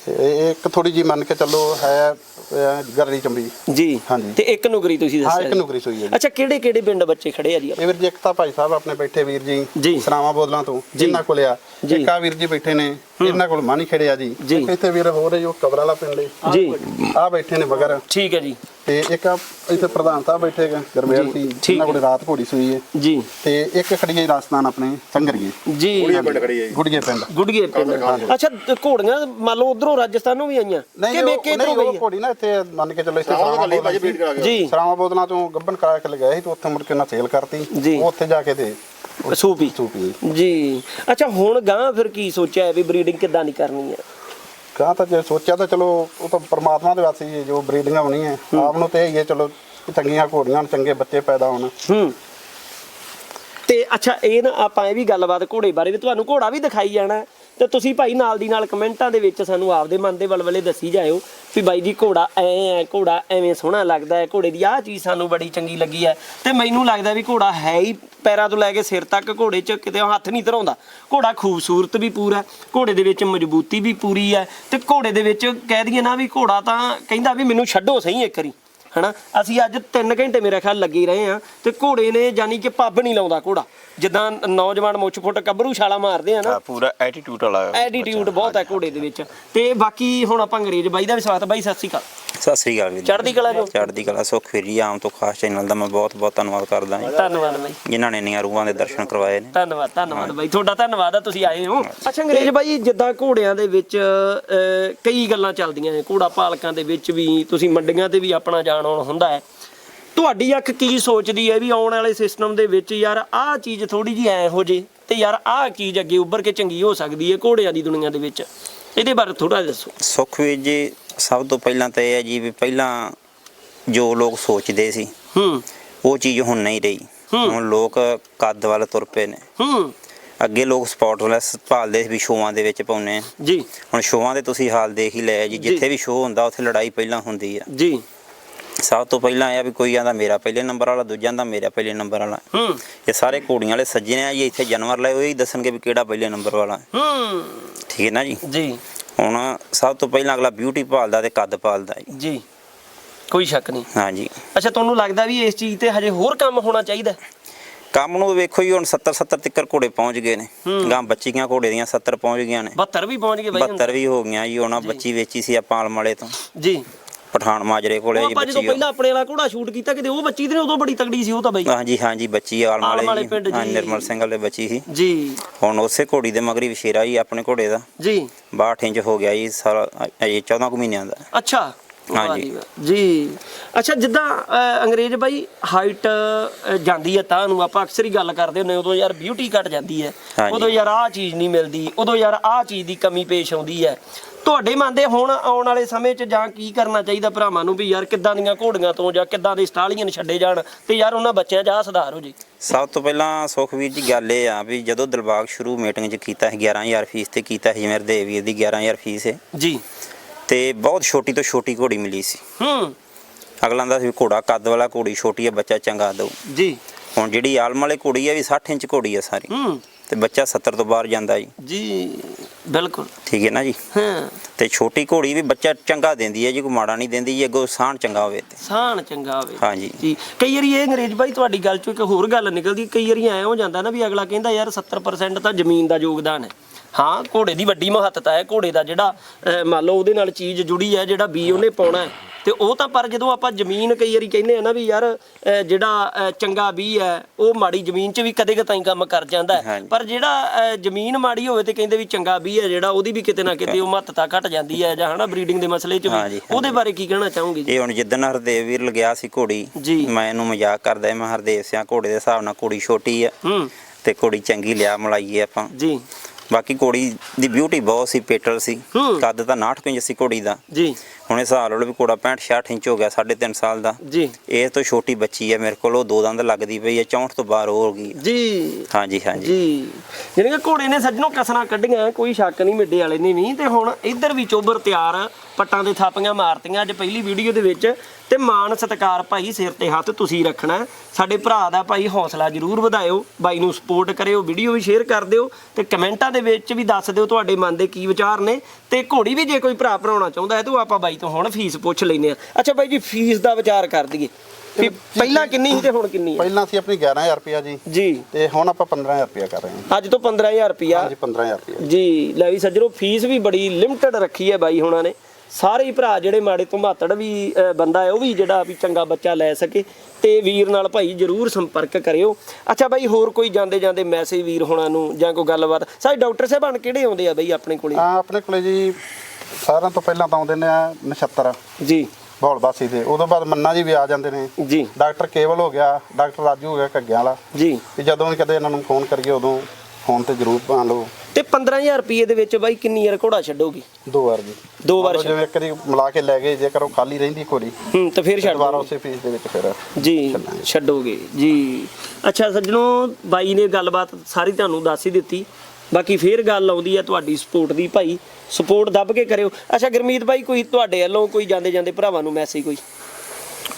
C: ਇਹ ਇੱਕ ਥੋੜੀ ਜੀ ਮੰਨ ਕੇ ਚੱਲੋ ਹੈ ਅਹ, ਚੰਬੀ
A: ਜੀ
C: ਹਾਂਜੀ।
A: ਤੇ ਇੱਕ ਨੁਗਰੀ ਤੁਸੀਂ
C: ਹਾਂ
A: ਦੱਸਿਆ
C: ਇੱਕ
A: ਜੀ।
C: ਨੁਕਰੀ ਸੋਈ ਹੈ ਜੀ
A: ਅੱਛਾ ਕਿਹੜੇ ਕਿਹੜੇ ਪਿੰਡ ਬੱਚੇ ਖੜੇ ਆ ਜੀ
C: ਇਹ ਵੀਰ ਜੀ ਇੱਕ ਤਾਂ ਭਾਈ ਸਾਹਿਬ ਆਪਣੇ ਬੈਠੇ ਵੀਰ
A: ਜੀ।
C: ਜੀ ਸਰਾਵਾਂ ਬੋਦਲਾਂ ਤੋਂ ਜਿੰਨਾ ਕੋਲ ਆ
A: ਜੀ।
C: ਇੱਕ ਵੀਰ ਜੀ ਬੈਠੇ ਨੇ ਇਹਨਾਂ ਕੋਲ ਮਾਨੀ ਖੜੇ ਆ ਜੀ।
A: ਜੀ।
C: ਇੱਕ ਇੱਥੇ ਵੀਰ ਹੋ ਰਹੇ ਜੋ ਕਬਰ ਵਾਲਾ ਪਿੰਡ ਏ
A: ਜੀ।
C: ਆ ਬੈਠੇ ਨੇ ਮਗਰ।
A: ਠੀਕ ਹੈ ਜੀ।
C: ਤੇ ਇੱਕ ਇੱਥੇ ਪ੍ਰਧਾਨ ਸਾਹਿਬ ਬੈਠੇ ਹੈਗੇ ਗਰਮੇਲ ਸੀ
A: ਠੀਕ
C: ਇਹਨਾਂ ਕੋਲ ਰਾਤ ਘੋੜੀ ਸੂਈ ਏ
A: ਜੀ।
C: ਤੇ ਇੱਕ ਖੜੀ ਹੈ ਰਾਜਸਥਾਨ ਆਪਣੇ ਸੰਗਰੀਏ।
A: ਜੀ।
C: ਗੁੜੀਏ ਪਿੰਡ
A: ਗੁੜੀਏ ਪਿੰਡ। ਅੱਛਾ ਤੇ ਘੋੜੀਆਂ ਮੰਨ ਲਓ ਉਧਰੋਂ ਰਾਜਸਥਾਨੋਂ ਵੀ ਆਈਆਂ?
C: ਨਹੀਂ
A: ਕਿ
C: ਉਹ-
A: ਮੇਕੇ
C: ਨਹੀਂ
A: ਇਧਰੋਂ
C: ਉਹ
A: ਗਈ
C: ਘੋੜੀ ਨਾ ਇੱਥੇ ਮੰਨ ਕੇ ਚੱਲੋ ਇੱਥੇ ਸਰਾਵਾਂ ਬੋਦਲਾਂ ਸੀ।
A: ਜੀ।
C: ਸਰਾਵਾਂ ਬੋਦਲਾਂ ਤੋਂ ਗੱਬਨ ਕਰਾ ਕੇ ਲਗਾਏ ਸੀ ਤੇ ਉੱਥੇ ਮੁੜ ਕੇ ਉਹਨਾਂ ਸੇਲ ਕਰਤੀ।
A: ਜੀ।
C: ਉਹ ਉੱਥੇ ਜਾ ਕੇ ਤੇ
A: ਸੂਪੀ
C: ਸੂਪੀ
A: ਜੀ। ਅੱਛਾ ਹੁਣ ਗਾਂ ਫਿਰ ਕੀ ਸੋਚਿਆ ਹੈ ਵੀ ਬਰੀਡਿੰਗ ਕਿੱਦਾਂ ਦੀ ਕਰਨੀ ਹੈ
C: ਕਹਾਂ ਤਾਂ ਜੇ ਸੋਚਿਆ ਤਾਂ ਚਲੋ ਉਹ ਤਾਂ ਪਰਮਾਤਮਾ ਦੇ ਵਾਸਤੇ ਹੀ ਹੈ ਜੋ ਬਰੀਡਿੰਗਾਂ ਹੋਣੀ ਹੈ। ਆਪ ਨੂੰ ਤੇ ਇਹ ਚਲੋ ਕਿ ਚੰਗੀਆਂ ਘੋੜੀਆਂ ਹੋਣ, ਚੰਗੇ ਬੱਚੇ ਪੈਦਾ ਹੋਣ।
A: ਹੂੰ। ਤੇ ਅੱਛਾ ਇਹ ਨਾ ਆਪਾਂ ਇਹ ਵੀ ਗੱਲਬਾਤ ਘੋੜੇ ਬਾਰੇ ਵੀ ਤੁਹਾਨੂੰ ਘੋੜਾ ਵੀ ਦਿਖਾਈ ਜਾਣਾ। ਹੈ, ਤੇ ਤੁਸੀਂ ਭਾਈ ਨਾਲ ਦੀ ਨਾਲ ਕਮੈਂਟਾਂ ਦੇ ਵਿੱਚ ਸਾਨੂੰ ਆਪਦੇ ਮਨ ਦੇ ਵਲਵਲੇ ਦੱਸੀ ਜਾਇਓ ਵੀ ਬਾਈ ਜੀ ਘੋੜਾ ਐ ਹੈ ਘੋੜਾ ਐਵੇਂ ਸੋਹਣਾ ਲੱਗਦਾ ਹੈ, ਘੋੜੇ ਦੀ ਆਹ ਚੀਜ਼ ਸਾਨੂੰ ਬੜੀ ਚੰਗੀ ਲੱਗੀ ਹੈ। ਤੇ ਮੈਨੂੰ ਲੱਗਦਾ ਵੀ ਘੋੜਾ ਹੈ ਹੀ ਪੈਰਾਂ ਤੋਂ ਲੈ ਕੇ ਸਿਰ ਤੱਕ, ਘੋੜੇ 'ਚ ਕਿਤੇ ਹੱਥ ਨਹੀਂ ਧਰਾਉਂਦਾ। ਘੋੜਾ ਖੂਬਸੂਰਤ ਵੀ ਪੂਰਾ ਘੋੜੇ ਦੇ ਵਿੱਚ ਮਜ਼ਬੂਤੀ ਵੀ ਪੂਰੀ ਹੈ। ਤੇ ਘੋੜੇ ਦੇ ਵਿੱਚ ਕਹਿ ਦਈਏ ਨਾ ਵੀ ਘੋੜਾ ਤਾਂ ਕਹਿੰਦਾ ਵੀ ਮੈਨੂੰ ਛੱਡੋ ਸਹੀ ਇੱਕ ਵਾਰੀ। ਹਨਾ? ਅਸੀਂ ਅੱਜ 3 ਘੰਟੇ ਮੇਰੇ ਖਿਆਲ ਲੱਗੇ ਰਹੇ ਆ ਤੇ ਘੋੜੇ ਨੇ ਜਾਨੀ ਕਿ ਪੱਬ ਨਹੀਂ ਲਾਉਂਦਾ ਘੋੜਾ। ਜਿੱਦਾਂ ਨੌਜਵਾਨ ਮੁੱਛ ਫੁੱਟ ਗੱਭਰੂ ਛਾਲਾ ਮਾਰਦੇ ਆ ਨਾ।
B: ਪੂਰਾ ਐਟੀਟਿਊਡ ਵਾਲਾ
A: ਐਟੀਟਿਊਡ ਬਹੁਤ ਹੈ ਘੋੜੇ ਦੇ ਵਿੱਚ। ਤੇ ਬਾਕੀ ਹੁਣ ਆਪਾਂ ਅੰਗਰੇਜ਼ ਬਾਈ ਦਾ ਵੀ ਸਵਾਗਤ ਬਾਈ ਸਤਿ ਸ਼੍ਰੀ ਅਕਾਲ।
D: ਸਤਿ ਸ੍ਰੀ ਅਕਾਲ ਵੀਰ ਜੀ।
A: ਚੜ੍ਹਦੀ ਕਲਾ ਜੋ
D: ਚੜ੍ਹਦੀ ਕਲਾ ਸੁੱਖ ਵੀਰ ਜੀ ਆਮ ਤੋਂ ਖਾਸ ਚੈਨਲ ਦਾ ਮੈਂ ਬਹੁਤ ਬਹੁਤ ਧੰਨਵਾਦ ਕਰਦਾ ਜੀ।
A: ਧੰਨਵਾਦ ਬਾਈ।
D: ਜਿਨ੍ਹਾਂ ਨੇ ਇੰਨੀਆਂ ਰੂਹਾਂ ਦੇ ਦਰਸ਼ਨ ਕਰਵਾਏ ਨੇ।
A: ਧੰਨਵਾਦ ਧੰਨਵਾਦ ਬਾਈ। ਤੁਹਾਡਾ ਧੰਨਵਾਦ ਆ ਤੁਸੀਂ ਆਏ ਹੋ। ਅੱਛਾ ਅੰਗਰੇਜ਼ ਬਾਈ ਜਿੱਦਾਂ ਘੋੜਿਆਂ ਦੇ ਵਿੱਚ ਅਹ, ਕਈ ਗੱਲਾਂ ਚੱਲਦੀਆਂ ਨੇ। ਘੋੜਾ ਪਾਲਕਾਂ ਦੇ ਵਿੱਚ ਵੀ ਤੁਸੀਂ ਮੰਡੀਆਂ ਤੇ ਵੀ ਆਪਣਾ ਜਾਣ ਆਉਣ ਹੁੰਦਾ ਹੈ। ਤੁਹਾਡੀ ਅੱਖ ਕੀ ਸੋਚਦੀ ਹੈ ਵੀ ਆਉਣ ਵਾਲੇ ਸਿਸਟਮ ਦੇ ਵਿੱਚ ਯਾਰ ਆਹ ਚੀਜ਼ ਥੋੜੀ ਜਿਹੀ ਐ ਹੋ ਜੇ ਤੇ ਯਾਰ ਆਹ ਚੀਜ਼ ਅੱਗੇ ਉੱਭਰ ਕੇ ਚੰਗੀ ਹੋ ਸਕਦੀ ਹੈ ਘੋੜਿਆਂ ਦੀ ਦੁਨੀਆ ਦੇ ਵਿੱਚ। ਇਹਦੇ ਬਾਰੇ ਥੋੜਾ ਦੱਸੋ।
D: ਸੁੱਖ ਵੀਰ ਜੀ ਸਭ ਤੋਂ ਪਹਿਲਾਂ ਤਾਂ ਇਹ ਹੈ ਜੀ ਵੀ ਪਹਿਲਾਂ ਜੋ ਲੋਕ ਸੋਚਦੇ ਸੀ
A: ਹੂੰ।
D: ਉਹ ਚੀਜ਼ ਹੁਣ ਨਹੀਂ ਰਹੀ। ਹੁਣ ਲੋਕ ਕੱਦ ਵੱਲ ਤੁਰ ਪਏ ਨੇ।
A: ਹੂੰ।
D: ਅੱਗੇ ਲੋਕ ਸਪੌਟਲੈਸ ਭਾਲਦੇ ਸੀ ਵੀ ਸ਼ੋਆਂ ਦੇ ਵਿੱਚ ਪਾਉਨੇ ਆ।
A: ਜੀ।
D: ਹੁਣ ਸ਼ੋਆਂ ਦੇ ਤੁਸੀਂ ਹਾਲ ਦੇਖ ਹੀ ਲਿਆ ਜੀ
A: ਜੀ।
D: ਜਿੱਥੇ ਵੀ ਸ਼ੋਅ ਹੁੰਦਾ ਉੱਥੇ ਲੜਾਈ ਪਹਿਲਾਂ ਹੁੰਦੀ ਆ।
A: ਜੀ।
D: ਸਭ ਤੋਂ ਪਹਿਲਾਂ ਇਹ ਆ ਵੀ ਕੋਈ ਆਂਦਾ ਮੇਰਾ ਪਹਿਲੇ ਨੰਬਰ ਵਾਲਾ ਦੂਜਾ ਆਂਦਾ ਮੇਰਾ ਪਹਿਲੇ ਨੰਬਰ ਵਾਲਾ।
A: ਹੂੰ।
D: ਇਹ ਸਾਰੇ ਘੋੜੀਆਂ ਵਾਲੇ ਸੱਜਣੇ ਆ ਜੀ ਇੱਥੇ ਜਾਨਵਰ ਲਏ ਹੋਏ ਹੀ ਦੱਸਣਗੇ ਵੀ ਕਿਹੜਾ ਪਹਿਲੇ ਨੰਬਰ ਵਾਲਾ।
A: ਹੂੰ।
D: ਠੀਕ ਹੈ ਨਾ ਜੀ?
A: ਜੀ।
D: ਹੁਣ ਸਭ ਤੋਂ ਪਹਿਲਾਂ ਅਗਲਾ ਬਿਊਟੀ ਭਾਲਦਾ ਤੇ ਕੱਦ ਭਾਲਦਾ ਜੀ।
A: ਜੀ। ਕੋਈ ਸ਼ੱਕ ਨਹੀਂ।
D: ਹਾਂਜੀ
A: ਅੱਛਾ ਤੁਹਾਨੂੰ ਲੱਗਦਾ ਵੀ ਇਸ ਚੀਜ਼ ਤੇ ਹਜੇ ਹੋਰ ਕੰਮ ਹੋਣਾ ਚਾਹੀਦਾ? ਹੈ?
D: ਕੰਮ ਨੂੰ ਵੇਖੋ ਜੀ ਹੁਣ 70 70 ਤਿੱਕਰ ਘੋੜੇ ਪਹੁੰਚ ਗਏ ਨੇ।
A: ਹੂੰ।
D: ਗਾਂ ਬੱਚੀਆਂ ਘੋੜੇ ਦੀਆਂ 70 ਪਹੁੰਚ ਗਈਆਂ ਨੇ।
A: 72 ਵੀ ਪਹੁੰਚ ਗਏ ਬਾਈ ਹੁਣ।
D: 72 ਵੀ ਹੋ ਗਈਆਂ ਜੀ ਉਹਨਾਂ
A: ਜੀ।
D: ਬੱਚੀ ਵੇਚੀ ਸੀ ਆਪਾਂ ਆਲਮਲੇ ਤੋਂ।
A: ਜੀ।
D: ਪਠਾਨ ਮਾਜਰੇ ਕੋਲੇ
A: ਉਹ
D: ਜੀ
A: ਆਪਾਂ ਜਦੋਂ
D: ਬੱਚੀ
A: ਪਹਿਲਾਂ ਆਪਣੇ ਵਾਲਾ ਘੋੜਾ ਸ਼ੂਟ ਕੀਤਾ ਕਿਤੇ ਉਹ ਬੱਚੀ ਤੇ ਉਦੋਂ ਬੜੀ ਤਗੜੀ ਸੀ ਉਹ ਤਾਂ ਬਾਈ।
D: ਹਾਂਜੀ ਹਾਂਜੀ ਬੱਚੀ ਆਲਮਲੇ
A: ਪਿੰਡ
D: ਜੀ। ਹਾਂ। ਨਿਰਮਲ ਸਿੰਘ ਵਾਲੇ ਬੱਚੀ ਸੀ।
A: ਜੀ।
D: ਹੁਣ ਉਸੇ ਘੋੜੀ ਦੇ ਮਗਰੀ ਵਿਸ਼ੇਰਾ ਜੀ ਆਪਣੇ ਘੋੜੇ ਦਾ।
A: ਜੀ।
D: 62 ਇੰਚ ਹੋ ਗਿਆ ਜੀ ਸਾਰਾ ਅਜੇ 14 ਕੁ ਮਹੀਨਿਆਂ ਦਾ।
A: ਅੱਛਾ। ਵਾਹ
D: ਹਾਂਜੀ।
A: ਜੀ ਵਾਹ। ਜੀ। ਅੱਛਾ ਜਿੱਦਾਂ ਅਹ, ਅੰਗਰੇਜ਼ ਬਾਈ ਹਾਈਟ ਜਾਂਦੀ ਹੈ ਤਾਂ ਨੂੰ ਆਪਾਂ ਅਕਸਰ ਹੀ ਗੱਲ ਕਰਦੇ ਹੁੰਦੇ ਉਦੋਂ ਯਾਰ ਬਿਊਟੀ ਘਟ ਜਾਂਦੀ ਹੈ।
D: ਹਾਂਜੀ।
A: ਉਦੋਂ ਯਾਰ ਆਹ ਚੀਜ਼ ਨਹੀਂ ਮਿਲਦੀ ਉਦੋਂ ਯਾਰ ਆਹ ਚੀਜ਼ ਦੀ ਕਮੀ ਪੇਸ਼ ਆਉਂਦੀ ਹੈ। ਤੁਹਾਡੇ ਮਨ ਦੇ ਹੁਣ ਆਉਣ ਵਾਲੇ ਸਮੇਂ 'ਚ ਜਾਂ ਕੀ ਕਰਨਾ ਚਾਹੀਦਾ ਭਰਾਵਾਂ ਨੂੰ ਵੀ ਯਾਰ ਕਿੱਦਾਂ ਦੀਆਂ ਘੋੜੀਆਂ ਤੋਂ ਜਾਂ ਕਿੱਦਾਂ ਦੇ ਸਟਾਲੀਅਨ ਛੱਡੇ ਜਾਣ ਤੇ ਯਾਰ ਉਹਨਾਂ ਬੱਚਿਆਂ 'ਚ ਆਹ ਸੁਧਾਰ ਹੋ ਜੇ।
D: ਸਭ ਤੋਂ ਪਹਿਲਾਂ ਸੁਖਵੀਰ ਜੀ ਗੱਲ ਇਹ ਆ ਵੀ ਜਦੋਂ ਦਿਲਬਾਗ ਸ਼ੁਰੂ ਮੀਟਿੰਗ 'ਚ ਕੀਤਾ ਸੀ 11000 ਫੀਸ ਤੇ ਕੀਤਾ ਸੀ ਜਿਵੇਂ ਰਦੇਵ ਵੀਰ ਦੀ 11000 ਫੀਸ ਹੈ
A: ਜੀ।
D: ਤੇ ਬਹੁਤ ਛੋਟੀ ਤੋਂ ਛੋਟੀ ਘੋੜੀ ਮਿਲੀ ਸੀ।
A: ਹੂੰ।
D: ਅਗਲਾ ਦਾ ਸੀ ਵੀ ਘੋੜਾ ਕੱਦ ਵਾਲਾ ਘੋੜੀ ਛੋਟੀ ਹੈ ਬੱਚਾ ਚੰਗਾ ਦਊ।
A: ਜੀ।
D: ਹੁਣ ਜਿਹੜੀ ਆਲਮ ਵਾਲੀ ਘੋੜੀ ਹੈ ਵੀ 60 ਇੰਚ ਘੋੜੀ ਹੈ ਸਾਰੀ।
A: ਹੂੰ।
D: ਤੇ ਬੱਚਾ 70 ਤੋਂ ਬਾਹਰ ਜਾਂਦਾ ਜੀ।
A: ਜੀ ਬਿਲਕੁਲ।
D: ਠੀਕ ਹੈ ਨਾ ਜੀ?
A: ਹਾਂ।
D: ਤੇ ਛੋਟੀ ਘੋੜੀ ਵੀ ਬੱਚਾ ਚੰਗਾ ਦਿੰਦੀ ਹੈ ਜੀ ਕੋਈ ਮਾੜਾ ਨਹੀਂ ਦਿੰਦੀ ਜੀ ਅੱਗੋਂ ਸਾਣ ਚੰਗਾ ਹੋਵੇ ਤੇ।
A: ਸਾਨ ਚੰਗਾ ਹੋਵੇ।
D: ਹਾਂਜੀ
A: ਜੀ। ਕਈ ਵਾਰੀ ਇਹ ਅੰਗਰੇਜ਼ ਬਾਈ ਤੁਹਾਡੀ ਗੱਲ ਚੋਂ ਇੱਕ ਹੋਰ ਗੱਲ ਨਿਕਲਦੀ ਕਈ ਵਾਰੀ ਐ ਹੋ ਜਾਂਦਾ ਨਾ ਵੀ ਅਗਲਾ ਕਹਿੰਦਾ ਯਾਰ 70% ਤਾਂ ਜ਼ਮੀਨ ਦਾ ਯੋਗਦਾਨ ਹੈ। ਹਾਂ ਘੋੜੇ ਦੀ ਵੱਡੀ ਮਹੱਤਤਾ ਹੈ ਘੋੜੇ ਦਾ ਜਿਹੜਾ ਮੰਨ ਲਓ ਉਹਦੇ ਨਾਲ ਚੀਜ਼ ਜੁੜੀ ਹੈ ਜਿਹੜਾ ਬੀ ਉਹਨੇ ਪਾਉਣਾ ਹੈ। ਤੇ ਉਹ ਤਾਂ ਪਰ ਜਦੋਂ ਆਪਾਂ ਜ਼ਮੀਨ ਕਈ ਵਾਰੀ ਕਹਿੰਦੇ ਆ ਨਾ ਵੀ ਯਾਰ ਜਿਹੜਾ ਚੰਗਾ ਬੀ ਹੈ ਉਹ ਮਾੜੀ ਜ਼ਮੀਨ 'ਚ ਵੀ ਕਦੇ ਕਦਾਈ ਕੰਮ ਕਰ ਜਾਂਦਾ। ਪਰ ਜਿਹੜਾ ਜ਼ਮੀਨ ਮਾੜੀ ਹੋਵੇ ਤੇ ਕਹਿੰਦੇ ਵੀ ਚੰਗਾ ਬੀ ਹੈ ਜਿਹੜਾ ਉਹਦੀ ਵੀ ਕਿਤੇ ਨਾ ਕਿਤੇ ਉਹ ਮਹੱਤਤਾ ਘਟ ਜਾਂਦੀ ਹੈ ਜਾਂ ਹਨਾ ਬਰੀਡਿੰਗ ਦੇ ਮਸਲੇ 'ਚ ਵੀ। ਉਹਦੇ ਬਾਰੇ ਕੀ ਕਹਿਣਾ ਚਾਹੋਗੇ ਜੀ?
D: ਇਹ ਹੁਣ ਜਿੱਦਣ ਹਰਦੇਵ ਵੀਰ ਲਗਿਆ ਸੀ ਘੋੜੀ। ਮੈਂ ਇਹਨੂੰ ਮਜ਼ਾਕ ਕਰਦਾ ਮੈਂ ਹਰਦੇਵ ਸਿਆ ਘੋੜੇ ਦੇ ਹਿਸਾਬ ਨਾਲ ਘੋੜੀ ਛੋਟੀ ਆ
A: ਹੂੰ।
D: ਤੇ ਘੋੜੀ ਚੰਗੀ ਲਿਆ ਮਲਾਈਏ ਆਪਾਂ।
A: ਜੀ।
D: ਬਾਕੀ ਘੋੜੀ ਦੀ ਬਿਊਟੀ ਬਹੁਤ ਸੀ ਪੇਟਲ ਸੀ।
A: ਹੂੰ।
D: ਕੱਦ ਤਾਂ 69 ਇੰਚ ਸੀ ਘੋੜੀ ਦਾ।
A: ਜੀ।
D: ਹੁਣ ਇਹ ਹਿਸਾਬ ਲਓ ਵੀ ਘੋੜਾ 65 66 ਇੰਚ ਹੋ ਗਿਆ 3.5 ਸਾਲ ਦਾ।
A: ਜੀ।
D: ਇਹ ਤੋਂ ਛੋਟੀ ਬੱਚੀ ਹੈ ਮੇਰੇ ਕੋਲ ਉਹ ਦੋ ਦੰਦ ਲੱਗਦੀ ਪਈ ਹੈ 64 ਤੋਂ ਬਾਹਰ ਹੋ। ਗਈ
A: ਜੀ।
D: ਹਾਂਜੀ ਹਾਂਜੀ।
A: ਜੀ। ਜਿਹੜੇ ਕਿ ਘੋੜੇ ਨੇ ਸੱਜਣੋਂ ਕਸਰਾਂ ਕੱਢੀਆਂ ਕੋਈ ਸ਼ੱਕ ਨਹੀਂ ਮਿੱਡੇ ਵਾਲੇ ਨੇ ਵੀ। ਤੇ ਹੁਣ ਇੱਧਰ ਵੀ ਚੋਬਰ ਤਿਆਰ ਪੱਟਾਂ ਦੇ ਥਾਪੀਆਂ ਮਾਰਤੀਆਂ ਅੱਜ ਪਹਿਲੀ ਵੀਡੀਓ ਦੇ ਵਿੱਚ ਤੇ ਮਾਣ ਸਤਿਕਾਰ ਭਾਈ ਸਿਰ ਤੇ ਹੱਥ ਤੁਸੀਂ ਰੱਖਣਾ। ਸਾਡੇ ਭਰਾ ਦਾ ਭਾਈ ਹੌਸਲਾ ਜ਼ਰੂਰ ਵਧਾਇਓ। ਬਾਈ ਨੂੰ ਸਪੋਰਟ ਕਰਿਓ ਵੀਡੀਓ ਵੀ ਸ਼ੇਅਰ ਕਰ ਦਿਓ ਤੇ ਕਮੈਂਟਾਂ ਦੇ ਵਿੱਚ ਵੀ ਦੱਸ ਦਿਓ ਤੁਹਾਡੇ ਮਨ ਦੇ ਕੀ ਵਿਚਾਰ ਨੇ। ਤੇ ਘੋੜੀ ਵੀ ਜੇ ਕੋਈ ਭਰਾ ਭਰਾਉਣਾ ਚਾਹੁੰਦਾ ਹੈ ਤਾਂ ਆਪਾਂ ਬਾਈ ਤੋਂ ਹੁਣ ਫੀਸ ਪੁੱਛ ਲੈਨੇ ਆ ਅੱਛਾ ਬਾਈ ਜੀ ਫੀਸ ਦਾ ਵਿਚਾਰ ਕਰ ਦਈਏ। ਵੀ ਪਹਿਲਾਂ ਕਿੰਨੀ ਸੀ ਤੇ ਹੁਣ ਕਿੰਨੀ ਹੈ?
C: ਪਹਿਲਾਂ ਸੀ ਆਪਣੀ 11000 ਰੁਪਿਆ ਜੀ।
A: ਜੀ।
C: ਤੇ ਹੁਣ ਆਪਾਂ 15000 ਰੁਪਿਆ ਕਰ ਰਹੇ ਹਾਂ।
A: ਅੱਜ ਤੋਂ 15000 ਰੁਪਿਆ
C: ਹਾਂਜੀ 15000 ਰੁਪਿਆ
A: ਜੀ ਲੈ ਵੀ ਸੱਜਣੋ ਫੀਸ ਵੀ ਬੜੀ ਲਿਮਟਿਡ ਰੱਖੀ ਹੈ ਬਾਈ ਹੁਣਾਂ ਨੇ। ਸਾਰੇ ਹੀ ਭਰਾ ਜਿਹੜੇ ਮਾੜੇ ਤੋਂ ਮਾਤੜ ਵੀ ਬੰਦਾ ਹੈ ਉਹ ਵੀ ਜਿਹੜਾ ਵੀ ਚੰਗਾ ਬੱਚਾ ਲੈ ਸਕੇ ਤੇ ਵੀਰ ਨਾਲ ਭਾਈ ਜਰੂਰ ਸੰਪਰਕ ਕਰਿਓ। ਅੱਛਾ ਬਾਈ ਹੋਰ ਕੋਈ ਜਾਂਦੇ ਜਾਂਦੇ ਮੈਸੇਜ ਵੀਰ ਹੁਣਾਂ ਨੂੰ ਜਾਂ ਕੋਈ ਗੱਲਬਾਤ? ਸਾਰੇ ਡਾਕਟਰ ਸਾਹਿਬਾਨ ਕਿਹੜੇ ਆਉਂਦੇ ਆ ਬਾਈ ਆਪਣੇ ਕੋਲੇ?
C: ਆ ਆਪਣੇ ਕੋਲੇ ਜੀ ਸਾਰਿਆਂ ਤੋਂ ਪਹਿਲਾਂ ਤਾਂ ਆਉਂਦੇ ਨੇ ਆ ਨਛੱਤਰ।
A: ਜੀ।
C: ਭੌਲਬਾਸੀ ਦੇ। ਉਦੋਂ ਬਾਅਦ ਮੰਨਾ ਜੀ ਵੀ ਆ ਜਾਂਦੇ ਨੇ।
A: ਜੀ।
C: ਡਾਕਟਰ ਕੇਵਲ ਹੋ ਗਿਆ ਡਾਕਟਰ ਰਾਜੂ ਹੋ ਗਿਆ ਘੱਗਿਆਂ ਵਾਲਾ।
A: ਜੀ।
C: ਤੇ ਜਦੋਂ ਵੀ ਕਦੇ ਇਹਨਾਂ ਨੂੰ ਫੋਨ ਕਰੀਏ ਉਦੋਂ ਫੋਨ ਤੇ ਜ਼ਰੂਰ ਪਾ ਲਓ।
A: ਤੇ 15000 ਰੁਪਏ ਦੇ ਵਿੱਚ ਬਾਈ ਕਿੰਨੀ ਯਾਰ ਘੋੜਾ ਛੱਡੋਗੀ?
C: ਦੋ ਵਾਰ ਜੀ।
A: ਦੋ ਵਾਰ ਛੱਡ-
C: ਇੱਕ ਵਾਰੀ ਮਿਲਾ ਕੇ ਲੈ ਗਏ ਜੇਕਰ ਉਹ ਖਾਲੀ ਰਹਿੰਦੀ ਘੋੜੀ
A: ਹੂੰ ਤੇ ਫਿਰ ਛੱਡ
C: ਦੁਬਾਰਾ। ਉਸੇ ਫੀਸ ਦੇ ਵਿੱਚ ਫਿਰ
A: ਜੀ ਛੱਡੋਗੇ। ਜੀ। ਅੱਛਾ ਸੱਜਣੋ ਬਾਈ ਨੇ ਗੱਲਬਾਤ ਸਾਰੀ ਤੁਹਾਨੂੰ ਦੱਸ ਹੀ ਦਿੱਤੀ। ਬਾਕੀ ਫੇਰ ਗੱਲ ਆਉਂਦੀ ਹੈ ਤੁਹਾਡੀ ਸਪੋਰਟ ਦੀ ਭਾਈ। ਸਪੋਰਟ ਦੱਬ ਕੇ ਕਰਿਓ। ਅੱਛਾ ਗੁਰਮੀਤ ਭਾਈ ਕੋਈ ਤੁਹਾਡੇ ਵੱਲੋਂ ਕੋਈ ਜਾਂਦੇ ਜਾਂਦੇ ਭਰਾਵਾਂ ਨੂੰ ਮੈਸੇਜ ਕੋਈ?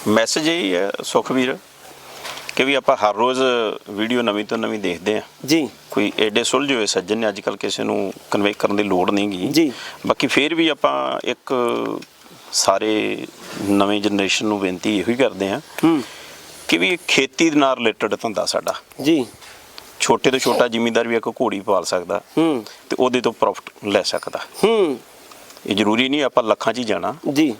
B: ਮੈਸੇਜ ਇਹ ਹੈ ਸੁਖਵੀਰ। ਕਿ ਵੀ ਆਪਾਂ ਹਰ ਰੋਜ਼ ਵੀਡੀਓ ਨਵੀਂ ਤੋਂ ਨਵੀਂ ਦੇਖਦੇ ਆ
A: ਜੀ।
B: ਕੋਈ ਐਡੇ ਸੁਲਝੇ ਹੋਏ ਸੱਜਣ ਨੇ ਅੱਜ ਕੱਲ ਕਿਸੇ ਨੂੰ ਕਨਵੇ ਕਰਨ ਦੀ ਲੋੜ ਨਹੀਂ
A: ਜੀ।
B: ਗੀ ਬਾਕੀ ਫੇਰ ਵੀ ਆਪਾਂ ਇੱਕ ਸਾਰੇ ਨਵੇਂ ਜਨਰੇਸ਼ਨ ਨੂੰ ਬੇਨਤੀ ਇਹੋ ਹੀ ਕਰਦੇ ਆ
A: ਹੂੰ।
B: ਕਿ ਵੀ ਖੇਤੀ ਦੇ ਨਾਲ ਰਿਲੇਟਡ ਧੰਦਾ ਸਾਡਾ।
A: ਜੀ।
B: ਛੋਟੇ ਤੋਂ ਛੋਟਾ ਜ਼ਿਮੀਂਦਾਰ ਵੀ ਇੱਕ ਘੋੜੀ ਪਾਲ ਸਕਦਾ
A: ਹੂੰ।
B: ਤੇ ਉਹਦੇ ਤੋਂ ਪ੍ਰੋਫਿਟ ਲੈ ਸਕਦਾ।
A: ਹੂੰ।
B: ਇਹ ਜ਼ਰੂਰੀ ਨਹੀਂ ਆਪਾਂ ਲੱਖਾਂ 'ਚ ਹੀ ਜਾਣਾ।
A: ਜੀ।